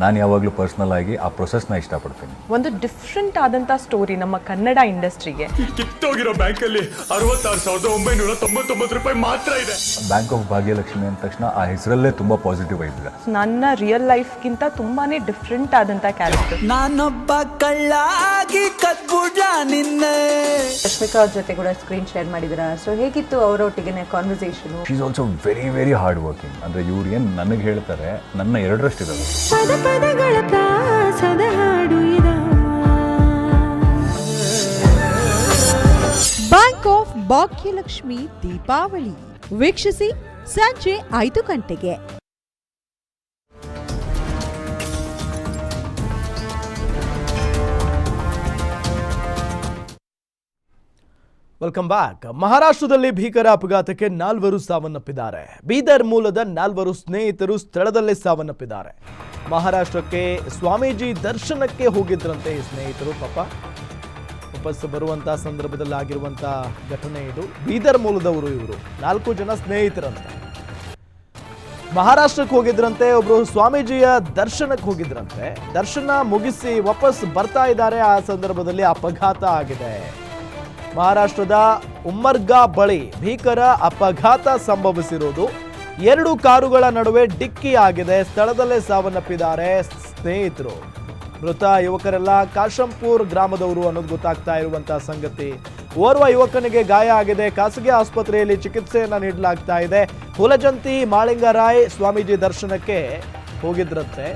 ನಾನು ಯಾವಾಗಲೂ ಪರ್ಸನಲ್ ಆಗಿ ಆ ಪ್ರೊಸೆಸ್ನ ಇಷ್ಟಪಡ್ತೀನಿ. ಒಂದು ಡಿಫ್ರೆಂಟ್ ಆದಂಥ ಸ್ಟೋರಿ ನಮ್ಮ ಕನ್ನಡ ಇಂಡಸ್ಟ್ರಿಗೆ ಕಿತ್ತೋಗಿರೋ ಬ್ಯಾಂಕಲ್ಲಿ ಅರವತ್ತಾರು ಸಾವಿರದ ಒಂಬೈನೂರ ತೊಂಬತ್ತೊಂಬತ್ತು ರೂಪಾಯಿ ಮಾತ್ರ ಇದೆ. ಬ್ಯಾಂಕ್ ಆಫ್ ಭಾಗ್ಯಲಕ್ಷ್ಮಿ ಅಂದ ತಕ್ಷಣ ಆ ಹೆಸರಲ್ಲೇ ತುಂಬ ಪಾಸಿಟಿವ್ ಆಗಿದೆ ನನ್ನ ರಿಯಲ್ ಲೈಫ್ಗಿಂತ ತುಂಬಾನೇ ಡಿಫ್ರೆಂಟ್ ಆದಂಥ ಕ್ಯಾರೆಕ್ಟರ್ ನಾನೊಬ್ಬ ಕಳ್ಳಾಗಿ ಕದ್ಬುಡ ನಿನ್ನೆ. ರಶ್ಮಿಕಾ ಅವ್ರ ಜೊತೆ ಕೂಡ ಸ್ಕ್ರೀನ್ ಶೇರ್ ಮಾಡಿದ್ರ ಸೊ ಹೇಗಿತ್ತು ಅವರೊಟ್ಟಿಗೆ conversation she's also very very hard working ಅಂದರೆ ಇವ್ರು ಏನು ನನಗೆ ಹೇಳ್ತಾರೆ ನನ್ನ ಎರಡರಷ್ಟು ಇರೋದು ಬ್ಯಾಂಕ್ ಆಫ್ ಭಾಗ್ಯಲಕ್ಷ್ಮಿ ದೀಪಾವಳಿ ವೀಕ್ಷಿಸಿ ಸಂಜೆ ಐದು ಗಂಟೆಗೆ. ವೆಲ್ಕಮ್ ಬ್ಯಾಕ್ ಮಹಾರಾಷ್ಟ್ರದಲ್ಲಿ ಭೀಕರ ಅಪಘಾತಕ್ಕೆ ನಾಲ್ವರು ಸಾವನ್ನಪ್ಪಿದ್ದಾರೆ. ಬೀದರ್ ಮೂಲದ ನಾಲ್ವರು ಸ್ನೇಹಿತರು ಸ್ಥಳದಲ್ಲೇ ಸಾವನ್ನಪ್ಪಿದ್ದಾರೆ. ಮಹಾರಾಷ್ಟ್ರಕ್ಕೆ ಸ್ವಾಮೀಜಿ ದರ್ಶನಕ್ಕೆ ಹೋಗಿದ್ರಂತೆ ಈ ಸ್ನೇಹಿತರು, ಪಾಪ. ವಾಪಸ್ ಬರುವಂತಹ ಸಂದರ್ಭದಲ್ಲಿ ಆಗಿರುವಂತಹ ಘಟನೆ ಇದು. ಬೀದರ್ ಮೂಲದವರು ಇವರು. ನಾಲ್ಕು ಜನ ಸ್ನೇಹಿತರಂತೆ. ಮಹಾರಾಷ್ಟ್ರಕ್ಕೆ ಹೋಗಿದ್ರಂತೆ, ಒಬ್ರು ಸ್ವಾಮೀಜಿಯ ದರ್ಶನಕ್ಕೆ ಹೋಗಿದ್ರಂತೆ. ದರ್ಶನ ಮುಗಿಸಿ ವಾಪಸ್ ಬರ್ತಾ ಇದ್ದಾರೆ. ಆ ಸಂದರ್ಭದಲ್ಲಿ ಅಪಘಾತ ಆಗಿದೆ. ಮಹಾರಾಷ್ಟ್ರದ ಉಮ್ಮರ್ಗಾ ಬಳಿ ಭೀಕರ ಅಪಘಾತ ಸಂಭವಿಸಿರುವುದು. ಎರಡು ಕಾರುಗಳ ನಡುವೆ ಡಿಕ್ಕಿ ಆಗಿದೆ. ಸ್ಥಳದಲ್ಲೇ ಸಾವನ್ನಪ್ಪಿದ್ದಾರೆ ಸ್ನೇಹಿತರು. ಮೃತ ಯುವಕರೆಲ್ಲ ಕಾಶಂಪುರ್ ಗ್ರಾಮದವರು ಅನ್ನೋದು ಗೊತ್ತಾಗ್ತಾ ಇರುವಂತಹ ಸಂಗತಿ. ಓರ್ವ ಯುವಕನಿಗೆ ಗಾಯ ಆಗಿದೆ. ಖಾಸಗಿ ಆಸ್ಪತ್ರೆಯಲ್ಲಿ ಚಿಕಿತ್ಸೆಯನ್ನ ನೀಡಲಾಗ್ತಾ ಇದೆ. ಹುಲಜಂತಿ ಮಾಳಿಂಗರಾಯ್ ಸ್ವಾಮೀಜಿ ದರ್ಶನಕ್ಕೆ ಹೋಗಿದ್ರಂತೆ.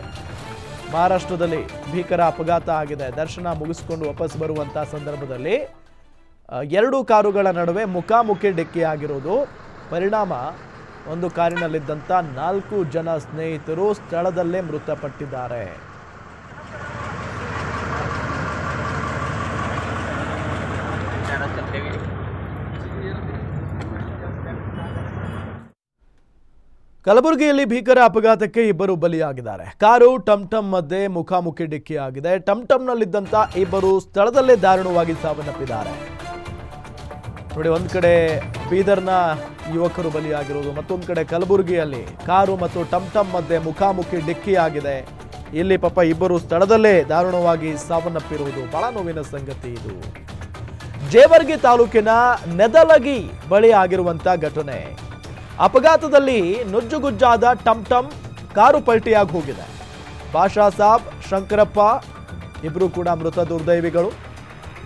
ಮಹಾರಾಷ್ಟ್ರದಲ್ಲಿ ಭೀಕರ ಅಪಘಾತ ಆಗಿದೆ. ದರ್ಶನ ಮುಗಿಸ್ಕೊಂಡು ವಾಪಸ್ ಬರುವಂತಹ ಸಂದರ್ಭದಲ್ಲಿ ಎರಡು ಕಾರುಗಳ ನಡುವೆ ಮುಖಾಮುಖಿ ಡಿಕ್ಕಿಯಾಗಿರುವುದು ಪರಿಣಾಮ ಒಂದು ಕಾರಿನಲ್ಲಿದ್ದಂಥ ನಾಲ್ಕು ಜನ ಸ್ನೇಹಿತರು ಸ್ಥಳದಲ್ಲೇ ಮೃತಪಟ್ಟಿದ್ದಾರೆ. ಕಲಬುರಗಿಯಲ್ಲಿ ಭೀಕರ ಅಪಘಾತಕ್ಕೆ ಇಬ್ಬರು ಬಲಿಯಾಗಿದ್ದಾರೆ. ಕಾರು ಟಮ್ ಮಧ್ಯೆ ಮುಖಾಮುಖಿ ಡಿಕ್ಕಿಯಾಗಿದೆ. ಟಮ್ ಇಬ್ಬರು ಸ್ಥಳದಲ್ಲೇ ದಾರುಣವಾಗಿ ಸಾವನ್ನಪ್ಪಿದ್ದಾರೆ. ನೋಡಿ ಒಂದು ಕಡೆ ಬೀದರ್ನ ಯುವಕರು ಬಲಿಯಾಗಿರೋದು ಮತ್ತೊಂದು ಕಡೆ ಕಲಬುರಗಿಯಲ್ಲಿ ಕಾರು ಮತ್ತು ಟಂಟಂ ಮಧ್ಯೆ ಮುಖಾಮುಖಿ ಡಿಕ್ಕಿ ಆಗಿದೆ ಇಲ್ಲಿ ಪಾಪ ಇಬ್ಬರು ಸ್ಥಳದಲ್ಲೇ ದಾರುಣವಾಗಿ ಸಾವನ್ನಪ್ಪಿರುವುದು ಬಹಳ ನೋವಿನ ಸಂಗತಿ ಇದು. ಜೇವರ್ಗಿ ತಾಲೂಕಿನ ನೆದಲಗಿ ಬಳಿ ಆಗಿರುವಂಥ ಘಟನೆ. ಅಪಘಾತದಲ್ಲಿ ನುಜ್ಜುಗುಜ್ಜಾದ ಟಂಟಂ ಕಾರು ಪಲ್ಟಿಯಾಗಿ ಹೋಗಿದೆ. ಬಾಷಾ ಸಾಬ್, ಶಂಕರಪ್ಪ ಇಬ್ಬರು ಕೂಡ ಮೃತ ದುರ್ದೈವಿಗಳು.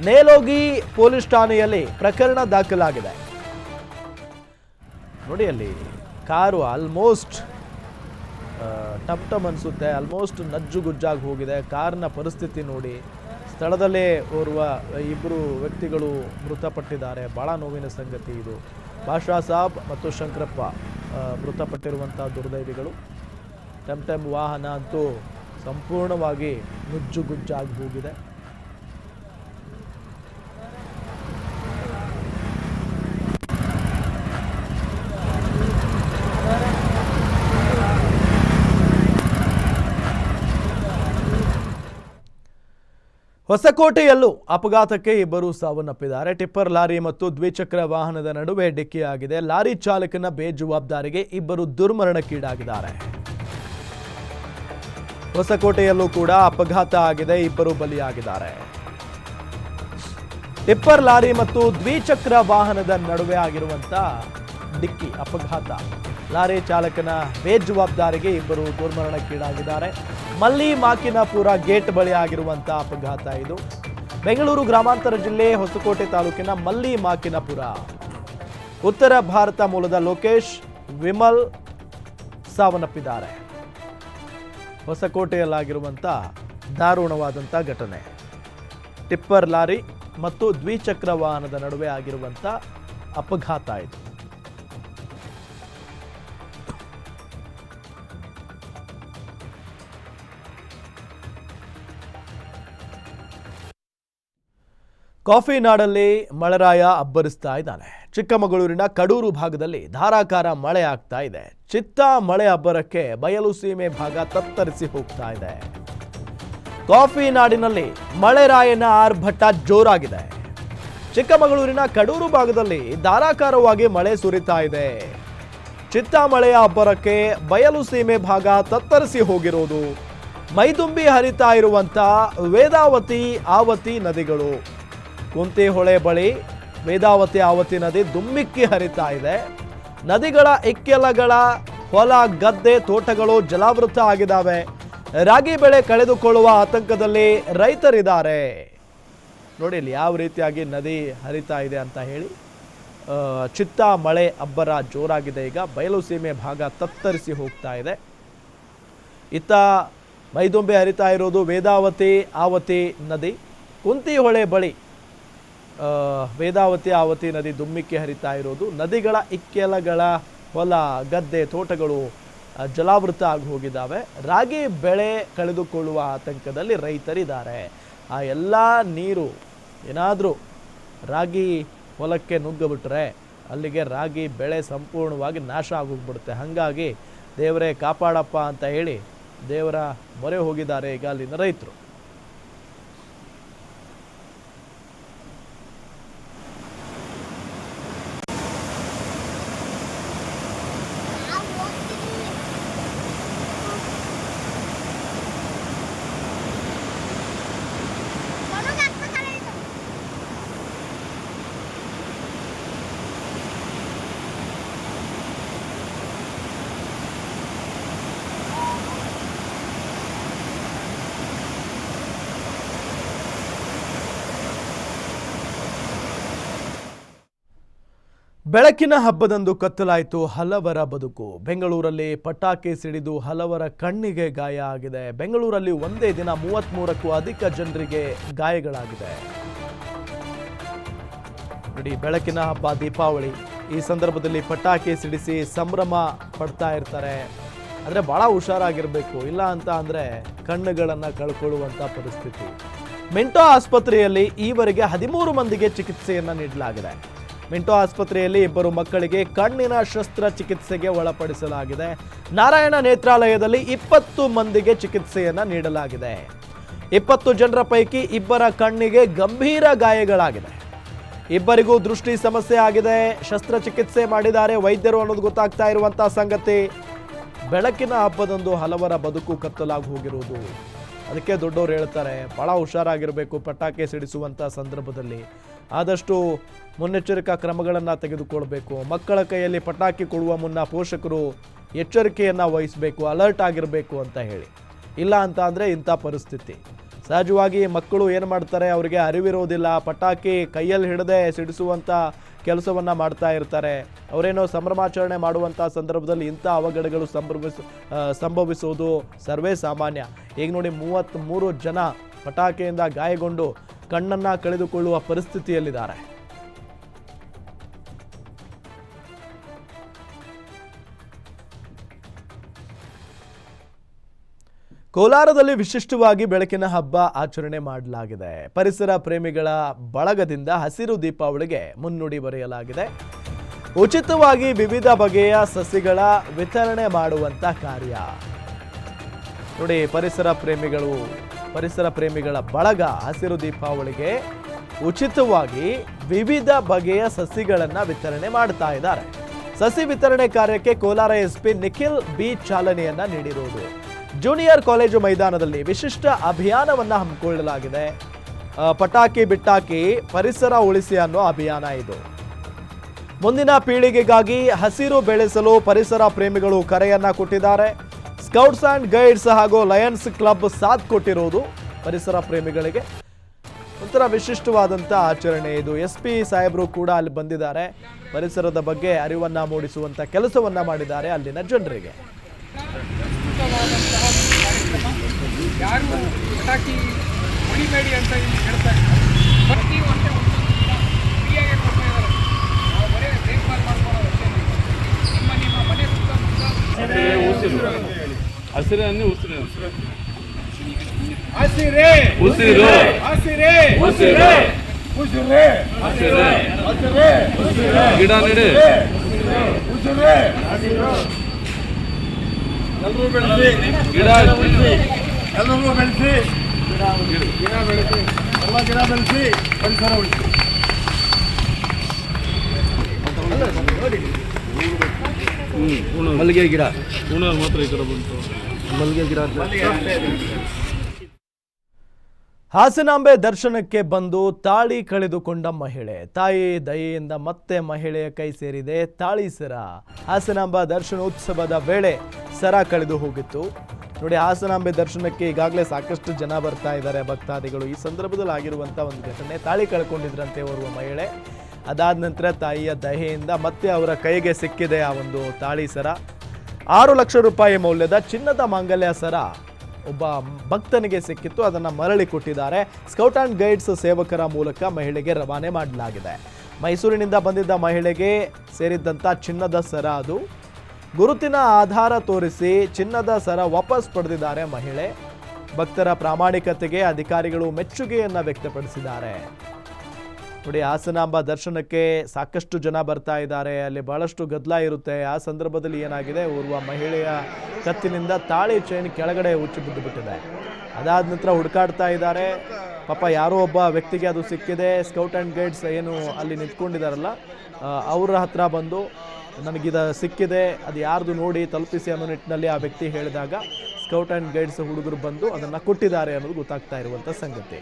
ನೇಲೋಗಿ ಪೊಲೀಸ್ ಠಾಣೆಯಲ್ಲಿ ಪ್ರಕರಣ ದಾಖಲಾಗಿದೆ. ನೋಡಿ ಅಲ್ಲಿ ಕಾರು ಆಲ್ಮೋಸ್ಟ್ ಟಪ್ ಟಮ್ ಅನಿಸುತ್ತೆ. ಆಲ್ಮೋಸ್ಟ್ ನಜ್ಜುಗುಜ್ಜಾಗಿ ಹೋಗಿದೆ. ಕಾರ್ನ ಪರಿಸ್ಥಿತಿ ನೋಡಿ. ಸ್ಥಳದಲ್ಲೇ ಓರ್ವ ಇಬ್ಬರು ವ್ಯಕ್ತಿಗಳು ಮೃತಪಟ್ಟಿದ್ದಾರೆ. ಭಾಳ ನೋವಿನ ಸಂಗತಿ ಇದು. ಬಾಷಾ ಸಾಬ್ ಮತ್ತು ಶಂಕರಪ್ಪ ಮೃತಪಟ್ಟಿರುವಂಥ ದುರ್ದೈವಿಗಳು. ಟಮ್ ಟಮ್ ವಾಹನ ಅಂತೂ ಸಂಪೂರ್ಣವಾಗಿ ನುಜ್ಜುಗುಜ್ಜಾಗಿ ಹೋಗಿದೆ. ಹೊಸಕೋಟೆಯಲ್ಲೂ ಅಪಘಾತಕ್ಕೆ ಇಬ್ಬರು ಸಾವನ್ನಪ್ಪಿದ್ದಾರೆ. ಟಿಪ್ಪರ್ ಲಾರಿ ಮತ್ತು ದ್ವಿಚಕ್ರ ವಾಹನದ ನಡುವೆ ಡಿಕ್ಕಿಯಾಗಿದೆ. ಲಾರಿ ಚಾಲಕನ ಬೇಜವಾಬ್ದಾರಿಗೆ ಇಬ್ಬರು ದುರ್ಮರಣಕ್ಕೀಡಾಗಿದ್ದಾರೆ. ಹೊಸಕೋಟೆಯಲ್ಲೂ ಕೂಡ ಅಪಘಾತ ಆಗಿದೆ. ಇಬ್ಬರು ಬಲಿಯಾಗಿದ್ದಾರೆ. ಟಿಪ್ಪರ್ ಲಾರಿ ಮತ್ತು ದ್ವಿಚಕ್ರ ವಾಹನದ ನಡುವೆ ಆಗಿರುವಂತ ಡಿಕ್ಕಿ ಅಪಘಾತ. ಲಾರಿ ಚಾಲಕನ ಬೇಜವಾಬ್ದಾರಿಗೆ ಇಬ್ಬರು ದುರ್ಮರಣಕ್ಕೀಡಾಗಿದ್ದಾರೆ ಮಲ್ಲಿ ಮಾಕಿನಪುರ ಗೇಟ್ ಬಳಿ ಆಗಿರುವಂಥ ಅಪಘಾತ ಇದು. ಬೆಂಗಳೂರು ಗ್ರಾಮಾಂತರ ಜಿಲ್ಲೆ ಹೊಸಕೋಟೆ ತಾಲೂಕಿನ ಮಲ್ಲಿ ಮಾಕಿನಪುರ. ಉತ್ತರ ಭಾರತ ಮೂಲದ ಲೋಕೇಶ್ ವಿಮಲ್ ಸಾವನ್ನಪ್ಪಿದ್ದಾರೆ. ಹೊಸಕೋಟೆಯಲ್ಲಾಗಿರುವಂಥ ದಾರುಣವಾದಂಥ ಘಟನೆ. ಟಿಪ್ಪರ್ ಲಾರಿ ಮತ್ತು ದ್ವಿಚಕ್ರ ವಾಹನದ ನಡುವೆ ಆಗಿರುವಂಥ ಅಪಘಾತ ಇದು. ಕಾಫಿ ನಾಡಲ್ಲಿ ಮಳೆರಾಯ ಅಬ್ಬರಿಸ್ತಾ ಇದ್ದಾನೆ. ಚಿಕ್ಕಮಗಳೂರಿನ ಕಡೂರು ಭಾಗದಲ್ಲಿ ಧಾರಾಕಾರ ಮಳೆ ಆಗ್ತಾ ಇದೆ. ಚಿತ್ತ ಮಳೆ ಅಬ್ಬರಕ್ಕೆ ಬಯಲು ಸೀಮೆ ಭಾಗ ತತ್ತರಿಸಿ ಹೋಗ್ತಾ ಇದೆ. ಕಾಫಿ ನಾಡಿನಲ್ಲಿ ಮಳೆರಾಯನ ಆರ್ಭಟ ಜೋರಾಗಿದೆ. ಚಿಕ್ಕಮಗಳೂರಿನ ಕಡೂರು ಭಾಗದಲ್ಲಿ ಧಾರಾಕಾರವಾಗಿ ಮಳೆ ಸುರಿತಾ ಇದೆ. ಚಿತ್ತ ಮಳೆಯ ಅಬ್ಬರಕ್ಕೆ ಬಯಲು ಸೀಮೆ ಭಾಗ ತತ್ತರಿಸಿ ಹೋಗಿರೋದು. ಮೈದುಂಬಿ ಹರಿತಾ ಇರುವಂತ ವೇದಾವತಿ, ಆವತಿ ನದಿಗಳು. ಕುಂತಿ ಹೊಳೆ ಬಳಿ ವೇದಾವತಿ ಆವತಿ ನದಿ ದುಮ್ಮಿಕ್ಕಿ ಹರಿತಾ ಇದೆ. ನದಿಗಳ ಇಕ್ಕೆಲಗಳ ಹೊಲ, ಗದ್ದೆ, ತೋಟಗಳು ಜಲಾವೃತ ಆಗಿದ್ದಾವೆ. ರಾಗಿ ಬೆಳೆ ಕಳೆದುಕೊಳ್ಳುವ ಆತಂಕದಲ್ಲಿ ರೈತರಿದ್ದಾರೆ. ನೋಡಿ ಇಲ್ಲಿ ಯಾವ ರೀತಿಯಾಗಿ ನದಿ ಹರಿತಾ ಇದೆ ಅಂತ ಹೇಳಿ ಚಿತ್ತ ಮಳೆ ಅಬ್ಬರ ಜೋರಾಗಿದೆ. ಈಗ ಬಯಲು ಸೀಮೆ ಭಾಗ ತತ್ತರಿಸಿ ಹೋಗ್ತಾ ಇದೆ. ಇತ್ತ ಮೈದುಂಬೆ ಹರಿತಾ ಇರೋದು ವೇದಾವತಿ ಆವತಿ ನದಿ. ಕುಂತಿಹೊಳೆ ಬಳಿ ವೇದಾವತಿ ಆವತಿ ನದಿ ದುಮ್ಮಿಕ್ಕಿ ಹರಿತಾ ಇರೋದು. ನದಿಗಳ ಇಕ್ಕೆಲಗಳ ಹೊಲ, ಗದ್ದೆ, ತೋಟಗಳು ಜಲಾವೃತ ಆಗಿ ಹೋಗಿದ್ದಾವೆ. ರಾಗಿ ಬೆಳೆ ಕಳೆದುಕೊಳ್ಳುವ ಆತಂಕದಲ್ಲಿ ರೈತರಿದ್ದಾರೆ. ಆ ಎಲ್ಲ ನೀರು ಏನಾದರೂ ರಾಗಿ ಹೊಲಕ್ಕೆ ನುಗ್ಗಿಬಿಟ್ರೆ ಅಲ್ಲಿಗೆ ರಾಗಿ ಬೆಳೆ ಸಂಪೂರ್ಣವಾಗಿ ನಾಶ ಆಗೋಗ್ಬಿಡುತ್ತೆ. ಹಾಗಾಗಿ ದೇವರೇ ಕಾಪಾಡಪ್ಪ ಅಂತ ಹೇಳಿ ದೇವರ ಮೊರೆ ಹೋಗಿದ್ದಾರೆ ಈಗ ಅಲ್ಲಿನ ರೈತರು. ಬೆಳಕಿನ ಹಬ್ಬದಂದು ಕತ್ತಲಾಯಿತು ಹಲವರ ಬದುಕು. ಬೆಂಗಳೂರಲ್ಲಿ ಪಟಾಕಿ ಸಿಡಿದು ಹಲವರ ಕಣ್ಣಿಗೆ ಗಾಯ ಆಗಿದೆ. ಬೆಂಗಳೂರಲ್ಲಿ ಒಂದೇ ದಿನ ಮೂವತ್ತ್ಮೂರಕ್ಕೂ ಅಧಿಕ ಜನರಿಗೆ ಗಾಯಗಳಾಗಿದೆ. ನೋಡಿ ಬೆಳಕಿನ ಹಬ್ಬ ದೀಪಾವಳಿ. ಈ ಸಂದರ್ಭದಲ್ಲಿ ಪಟಾಕಿ ಸಿಡಿಸಿ ಸಂಭ್ರಮ ಪಡ್ತಾ ಇರ್ತಾರೆ. ಆದರೆ ಭಾಳ ಹುಷಾರಾಗಿರಬೇಕು. ಇಲ್ಲ ಅಂತ ಅಂದರೆ ಕಣ್ಣುಗಳನ್ನು ಕಳ್ಕೊಳ್ಳುವಂಥ ಪರಿಸ್ಥಿತಿ. ಮೆಂಟೋ ಆಸ್ಪತ್ರೆಯಲ್ಲಿ ಈವರೆಗೆ ಹದಿಮೂರು ಮಂದಿಗೆ ಚಿಕಿತ್ಸೆಯನ್ನು ನೀಡಲಾಗಿದೆ. ಮಿಂಟೋ ಆಸ್ಪತ್ರೆಯಲ್ಲಿ ಇಬ್ಬರು ಮಕ್ಕಳಿಗೆ ಕಣ್ಣಿನ ಶಸ್ತ್ರಚಿಕಿತ್ಸೆಗೆ ಒಳಪಡಿಸಲಾಗಿದೆ. ನಾರಾಯಣ ನೇತ್ರಾಲಯದಲ್ಲಿ ಇಪ್ಪತ್ತು ಮಂದಿಗೆ ಚಿಕಿತ್ಸೆಯನ್ನು ನೀಡಲಾಗಿದೆ. ಇಪ್ಪತ್ತು ಜನರ ಪೈಕಿ ಇಬ್ಬರ ಕಣ್ಣಿಗೆ ಗಂಭೀರ ಗಾಯಗಳಾಗಿದೆ. ಇಬ್ಬರಿಗೂ ದೃಷ್ಟಿ ಸಮಸ್ಯೆ ಆಗಿದೆ. ಶಸ್ತ್ರಚಿಕಿತ್ಸೆ ಮಾಡಿದ್ದಾರೆ ವೈದ್ಯರು ಅನ್ನೋದು ಗೊತ್ತಾಗ್ತಾ ಇರುವಂತಹ ಸಂಗತಿ. ಬೆಳಕಿನ ಹಬ್ಬದಂದು ಹಲವರ ಬದುಕು ಕತ್ತಲಾಗಿ ಹೋಗಿರುವುದು. ಅದಕ್ಕೆ ದೊಡ್ಡವರು ಹೇಳ್ತಾರೆ ಭಾಳ ಹುಷಾರಾಗಿರಬೇಕು, ಪಟಾಕಿ ಸಿಡಿಸುವಂಥ ಸಂದರ್ಭದಲ್ಲಿ. ಆದಷ್ಟು ಮುನ್ನೆಚ್ಚರಿಕಾ ಕ್ರಮಗಳನ್ನು ತೆಗೆದುಕೊಳ್ಬೇಕು. ಮಕ್ಕಳ ಕೈಯಲ್ಲಿ ಪಟಾಕಿ ಕೊಡುವ ಮುನ್ನ ಪೋಷಕರು ಎಚ್ಚರಿಕೆಯನ್ನು ವಹಿಸಬೇಕು ಅಲರ್ಟ್ ಆಗಿರಬೇಕು ಅಂತ ಹೇಳಿ. ಇಲ್ಲ ಅಂತ ಅಂದರೆ ಇಂಥ ಪರಿಸ್ಥಿತಿ. ಸಹಜವಾಗಿ ಮಕ್ಕಳು ಏನು ಮಾಡ್ತಾರೆ, ಅವರಿಗೆ ಅರಿವಿರೋದಿಲ್ಲ. ಪಟಾಕಿ ಕೈಯಲ್ಲಿ ಹಿಡದೆ ಸಿಡಿಸುವಂಥ ಕೆಲಸವನ್ನು ಮಾಡ್ತಾ ಇರ್ತಾರೆ. ಅವರೇನೋ ಸಂಭ್ರಮಾಚರಣೆ ಮಾಡುವಂಥ ಸಂದರ್ಭದಲ್ಲಿ ಇಂಥ ಅವಘಡಗಳು ಸಂಭ್ರಮಿಸ ಸಂಭವಿಸುವುದು ಸರ್ವೇ ಸಾಮಾನ್ಯ. ಈಗ ನೋಡಿ ಮೂವತ್ತ್ಮೂರು ಜನ ಪಟಾಕಿಯಿಂದ ಗಾಯಗೊಂಡು ಕಣ್ಣನ್ನ ಕಳೆದುಕೊಳ್ಳುವ ಪರಿಸ್ಥಿತಿಯಲ್ಲಿದ್ದಾರೆ. ಕೋಲಾರದಲ್ಲಿ ವಿಶಿಷ್ಟವಾಗಿ ಬೆಳಕಿನ ಹಬ್ಬ ಆಚರಣೆ ಮಾಡಲಾಗಿದೆ. ಪರಿಸರ ಪ್ರೇಮಿಗಳ ಬಳಗದಿಂದ ಹಸಿರು ದೀಪಾವಳಿಗೆ ಮುನ್ನುಡಿ ಬರೆಯಲಾಗಿದೆ. ಉಚಿತವಾಗಿ ವಿವಿಧ ಬಗೆಯ ಸಸಿಗಳ ವಿತರಣೆ ಮಾಡುವಂತ ಕಾರ್ಯ. ನೋಡಿ ಪರಿಸರ ಪ್ರೇಮಿಗಳು. ಪರಿಸರ ಪ್ರೇಮಿಗಳ ಬಳಗ ಹಸಿರು ದೀಪಾವಳಿಗೆ ಉಚಿತವಾಗಿ ವಿವಿಧ ಬಗೆಯ ಸಸಿಗಳನ್ನು ವಿತರಣೆ ಮಾಡ್ತಾ ಇದ್ದಾರೆ. ಸಸಿ ವಿತರಣೆ ಕಾರ್ಯಕ್ಕೆ ಕೋಲಾರ ಎಸ್ಪಿ ನಿಖಿಲ್ ಬಿ ಚಾಲನೆಯನ್ನ ನೀಡಿರುವುದು. ಜೂನಿಯರ್ ಕಾಲೇಜು ಮೈದಾನದಲ್ಲಿ ವಿಶಿಷ್ಟ ಅಭಿಯಾನವನ್ನು ಹಮ್ಮಿಕೊಳ್ಳಲಾಗಿದೆ. ಪಟಾಕಿ ಬಿಟ್ಟಾಕಿ ಪರಿಸರ ಉಳಿಸಿ ಅನ್ನೋ ಅಭಿಯಾನ ಇದು. ಮುಂದಿನ ಪೀಳಿಗೆಗಾಗಿ ಹಸಿರು ಬೆಳೆಸಲು ಪರಿಸರ ಪ್ರೇಮಿಗಳು ಕರೆಯನ್ನ ಕೊಟ್ಟಿದ್ದಾರೆ. ಸ್ಕೌಟ್ಸ್ ಅಂಡ್ ಗೈಡ್ಸ್ ಹಾಗೂ ಲಯನ್ಸ್ ಕ್ಲಬ್ ಸಾಥ್ ಕೊಟ್ಟಿರುವುದು ಪರಿಸರ ಪ್ರೇಮಿಗಳಿಗೆ. ಒಂಥರ ವಿಶಿಷ್ಟವಾದಂಥ ಆಚರಣೆ ಇದು. ಎಸ್ ಪಿ ಸಾಹೇಬರು ಕೂಡ ಅಲ್ಲಿ ಬಂದಿದ್ದಾರೆ. ಪರಿಸರದ ಬಗ್ಗೆ ಅರಿವನ್ನು ಮೂಡಿಸುವಂಥ ಕೆಲಸವನ್ನು ಮಾಡಿದ್ದಾರೆ ಅಲ್ಲಿನ ಜನರಿಗೆ. ಯಾರು ಪಟಾಕಿ ಹೊಡಿಬೇಡಿ ಅಂತ ಇಲ್ಲಿ ಹೇಳ್ತಾರೆ ಪ್ರತಿ ವರ್ಷ ಫ್ರೀಯಾಗಿ ಕೊಡ್ತಾ ಇದ್ದಾರೆ ನಾವು ಬರೀ ದೇಖಭಾಲ್ ಮಾಡ್ಕೊಳ್ಳೋದು ಅಷ್ಟೇ ನಿಮ್ಮ ನಿಮ್ಮ ಮನೆ ಸುತ್ತಮುತ್ತ ಹಸಿರನ್ನೇ ಉಸಿರು ಹಸಿರೇ ಉಸಿರು ಹಸಿರೇ ಉಸಿರು ಉಸಿರೇ ಹಸಿರೇ ಹಸಿರೇ ಗಿಡ ನೆಡಿ ಎಲ್ಲರೂ ಬೆಳೆಸಿ ಗಿಡ ಎಲ್ಲರೂ ಬೆಳೆಸಿ ಗಿಡ ಬೆಳೆಸಿ ಎಲ್ಲ ಗಿಡ ಬೆಳೆಸಿ ಪರಿಸರ ಉಳಿಸಿ ಮಲ್ಲಿಗೆ ಗಿಡ. ಮಾತ್ರ ಈ ಬಂತು. ಮಲ್ಲಿಗೆ ಗಿಡ ಹಾಸನಾಂಬೆ ದರ್ಶನಕ್ಕೆ ಬಂದು ತಾಳಿ ಕಳೆದುಕೊಂಡ ಮಹಿಳೆ. ತಾಯಿ ದಯೆಯಿಂದ ಮತ್ತೆ ಮಹಿಳೆಯ ಕೈ ಸೇರಿದೆ. ತಾಳಿ ಸರ. ಹಾಸನಾಂಬ ದರ್ಶನೋತ್ಸವದ ವೇಳೆ ಸರ ಕಳೆದು ಹೋಗಿತ್ತು. ನೋಡಿ ಹಾಸನಾಂಬೆ ದರ್ಶನಕ್ಕೆ ಈಗಾಗಲೇ ಸಾಕಷ್ಟು ಜನ ಬರ್ತಾ ಇದ್ದಾರೆ ಭಕ್ತಾದಿಗಳು. ಈ ಸಂದರ್ಭದಲ್ಲಿ ಆಗಿರುವಂಥ ಒಂದು ಘಟನೆ. ತಾಳಿ ಕಳ್ಕೊಂಡಿದ್ರಂತೆ ಓರ್ವ ಮಹಿಳೆ. ಅದಾದ ನಂತರ ತಾಯಿಯ ದಹೆಯಿಂದ ಮತ್ತೆ ಅವರ ಕೈಗೆ ಸಿಕ್ಕಿದೆ ಆ ಒಂದು ತಾಳಿ ಸರ. ಆರು ಲಕ್ಷ ರೂಪಾಯಿ ಮೌಲ್ಯದ ಚಿನ್ನದ ಮಾಂಗಲ್ಯ ಸರ ಒಬ್ಬ ಭಕ್ತನಿಗೆ ಸಿಕ್ಕಿತ್ತು, ಅದನ್ನು ಮರಳಿ ಕೊಟ್ಟಿದ್ದಾರೆ. ಸ್ಕೌಟ್ ಆ್ಯಂಡ್ ಗೈಡ್ಸ್ ಸೇವಕರ ಮೂಲಕ ಮಹಿಳೆಗೆ ರವಾನೆ ಮಾಡಲಾಗಿದೆ. ಮೈಸೂರಿನಿಂದ ಬಂದಿದ್ದ ಮಹಿಳೆಗೆ ಸೇರಿದ್ದಂಥ ಚಿನ್ನದ ಸರ ಅದು. ಗುರುತಿನ ಆಧಾರ ತೋರಿಸಿ ಚಿನ್ನದ ಸರ ವಾಪಸ್ ಪಡೆದಿದ್ದಾರೆ ಮಹಿಳೆ. ಭಕ್ತರ ಪ್ರಾಮಾಣಿಕತೆಗೆ ಅಧಿಕಾರಿಗಳು ಮೆಚ್ಚುಗೆಯನ್ನು ವ್ಯಕ್ತಪಡಿಸಿದ್ದಾರೆ. ನೋಡಿ, ಹಾಸನಾಂಬ ದರ್ಶನಕ್ಕೆ ಸಾಕಷ್ಟು ಜನ ಬರ್ತಾ ಇದ್ದಾರೆ. ಅಲ್ಲಿ ಬಹಳಷ್ಟು ಗದ್ದಲ ಇರುತ್ತೆ. ಆ ಸಂದರ್ಭದಲ್ಲಿ ಏನಾಗಿದೆ? ಓರ್ವ ಮಹಿಳೆಯ ಕತ್ತಿನಿಂದ ತಾಳಿ ಚೈನ್ ಕೆಳಗಡೆ ಉಚ್ಚಿ ಬಿದ್ದು ಬಿಟ್ಟಿದೆ. ಅದಾದ ನಂತರ ಹುಡುಕಾಡ್ತಾ ಇದ್ದಾರೆ. ಪಾಪ ಯಾರೋ ಒಬ್ಬ ವ್ಯಕ್ತಿಗೆ ಅದು ಸಿಕ್ಕಿದೆ. ಸ್ಕೌಟ್ ಆ್ಯಂಡ್ ಗೈಡ್ಸ್ ಏನು ಅಲ್ಲಿ ನಿಂತ್ಕೊಂಡಿದ್ದಾರಲ್ಲ ಅವರ ಹತ್ರ ಬಂದು ನನಗಿದ ಸಿಕ್ಕಿದೆ. ಅದು ಯಾರ್ದು ನೋಡಿ ತಲುಪಿಸಿ ಅನ್ನೋ ನಿಟ್ಟಿನಲ್ಲಿ ಆ ವ್ಯಕ್ತಿ ಹೇಳಿದಾಗ ಸ್ಕೌಟ್ ಆ್ಯಂಡ್ ಗೈಡ್ಸ್ ಹುಡುಗರು ಬಂದು ಅದನ್ನು ಕೊಟ್ಟಿದ್ದಾರೆ ಅನ್ನೋದು ಗೊತ್ತಾಗ್ತಾ ಇರುವಂಥ ಸಂಗತಿ.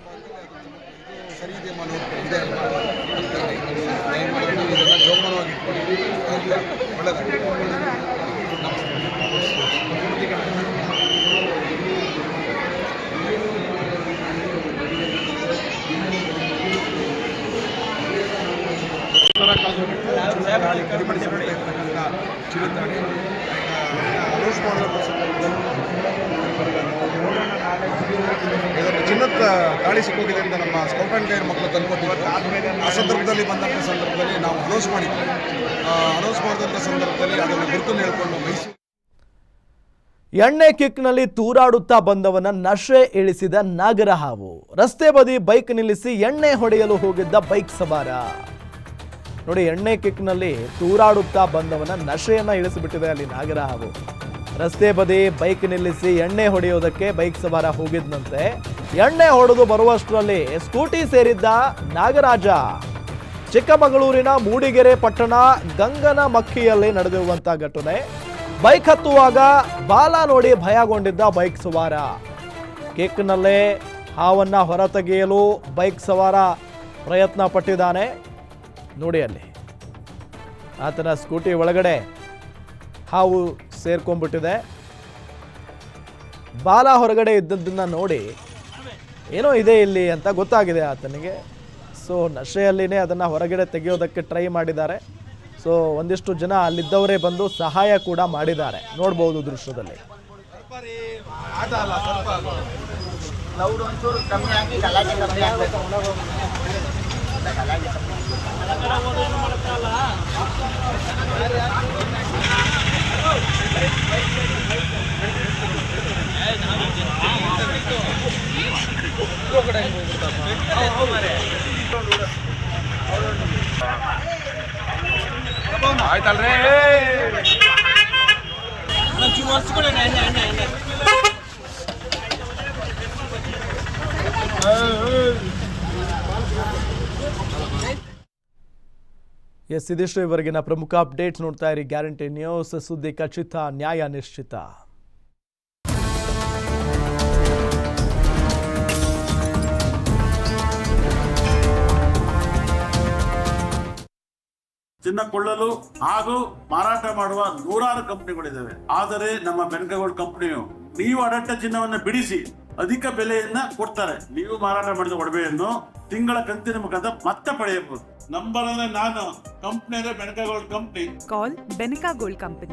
ಚಿನ್ನದ ತಾಳಿ ಸಿಕ್ಕೋಗಿದೆ ಅಂತ ನಮ್ಮ ಸ್ಕೌಟ್ ಆ್ಯಂಡ್ ಗೈಡ್ ಮಕ್ಕಳು ತಂದ್ಕೊಟ್ಟಿದ್ರು. ಆ ಸಂದರ್ಭದಲ್ಲಿ ಬಂದಂಥ ಸಂದರ್ಭದಲ್ಲಿ ನಾವು ಅನೌನ್ಸ್ ಮಾಡಿದ್ವಿ. ಅನೌನ್ಸ್ ಮಾಡಿದಂಥ ಸಂದರ್ಭದಲ್ಲಿ ಅದನ್ನು ಗುರುತನ್ನು ಹೇಳ್ಕೊಂಡು ಮೈಸೂರು ಎಣ್ಣೆ ಕಿಕ್ನಲ್ಲಿ ತೂರಾಡುತ್ತಾ ಬಂದವನ ನಶೆ ಇಳಿಸಿದ ನಾಗರ ಹಾವು. ರಸ್ತೆ ಬದಿ ಬೈಕ್ ನಿಲ್ಲಿಸಿ ಎಣ್ಣೆ ಹೊಡೆಯಲು ಹೋಗಿದ್ದ ಬೈಕ್ ಸವಾರ. ನೋಡಿ, ಎಣ್ಣೆ ಕಿಕ್ನಲ್ಲಿ ತೂರಾಡುತ್ತಾ ಬಂದವನ ನಶೆಯನ್ನ ಇಳಿಸಿಬಿಟ್ಟಿದೆ ಅಲ್ಲಿ ನಾಗರಹಾವು ರಸ್ತೆ ಬದಿ ಬೈಕ್ ನಿಲ್ಲಿಸಿ ಎಣ್ಣೆ ಹೊಡೆಯೋದಕ್ಕೆ ಬೈಕ್ ಸವಾರ ಹೋಗಿದ್ನಂತೆ. ಎಣ್ಣೆ ಹೊಡೆದು ಬರುವಷ್ಟರಲ್ಲಿ ಸ್ಕೂಟಿ ಸೇರಿದ್ದ ನಾಗರಾಜ. ಚಿಕ್ಕಮಗಳೂರಿನ ಮೂಡಿಗೆರೆ ಪಟ್ಟಣ ಗಂಗನ ಮಕ್ಕಿಯಲ್ಲಿ ನಡೆದಿರುವಂತಹ ಘಟನೆ. ಬೈಕ್ ಹತ್ತುವಾಗ ಬಾಲ ನೋಡಿ ಭಯಗೊಂಡಿದ್ದ ಬೈಕ್ ಸವಾರ. ಕೇಕ್ನಲ್ಲೇ ಹಾವನ್ನ ಹೊರತೆಗೆಯಲು ಬೈಕ್ ಸವಾರ ಪ್ರಯತ್ನ ಪಟ್ಟಿದ್ದಾನೆ. ನೋಡಿ ಅಲ್ಲಿ. ಆತನ ಸ್ಕೂಟಿ ಒಳಗಡೆ ಹಾವು ಸೇರ್ಕೊಂಡ್ಬಿಟ್ಟಿದೆ. ಬಾಲ ಹೊರಗಡೆ ಇದ್ದದ್ದನ್ನು ನೋಡಿ ಏನೋ ಇದೆ ಇಲ್ಲಿ ಅಂತ ಗೊತ್ತಾಗಿದೆ ಆತನಿಗೆ. ಸೊ ನಶೆಯಲ್ಲಿನೇ ಅದನ್ನು ಹೊರಗಡೆ ತೆಗೆಯೋದಕ್ಕೆ ಟ್ರೈ ಮಾಡಿದ್ದಾರೆ. ಸೊ ಒಂದಿಷ್ಟು ಜನ ಅಲ್ಲಿದ್ದವರೇ ಬಂದು ಸಹಾಯ ಕೂಡ ಮಾಡಿದ್ದಾರೆ. ನೋಡ್ಬೋದು ದೃಶ್ಯದಲ್ಲಿ. ಆಯ್ತಲ್ರೇ ಎಸ್ ಇದಿಷ್ಟರವರೆಗಿನ ಪ್ರಮುಖ ಅಪ್ಡೇಟ್ಸ್ ನೋಡ್ತಾ ಇರಿ. ಗ್ಯಾರಂಟಿ ನ್ಯೂಸ್, ಸುದ್ದಿ ಖಚಿತ, ನ್ಯಾಯ ನಿಶ್ಚಿತ. ಚಿನ್ನ ಕೊಳ್ಳಲು ಹಾಗೂ ಮಾರಾಟ ಮಾಡುವ ನೂರಾರು ಕಂಪನಿಗಳಿದ್ದಾವೆ. ಆದರೆ ನಮ್ಮ ಬೆನಕಗೋಲ್ಡ್ ಕಂಪನಿಯು ನೀವು ಅಡಟ್ಟ ಚಿನ್ನವನ್ನು ಬಿಡಿಸಿ ಅಧಿಕ ಬೆಲೆಯನ್ನ ಕೊಡ್ತಾರೆ. ನೀವು ಮಾರಾಟ ಮಾಡಿದ ಒಡವೆಯನ್ನು ತಿಂಗಳ ಕಂತಿನ ಮುಖಾಂತರ ಮತ್ತೆ ಪಡೆಯಬಹುದು. ನಂಬರ್ ಅಂದ್ರೆ ನಾನು. ಕಂಪ್ನಿ ಅಂದ್ರೆ Benaka Gold company call Benaka Gold company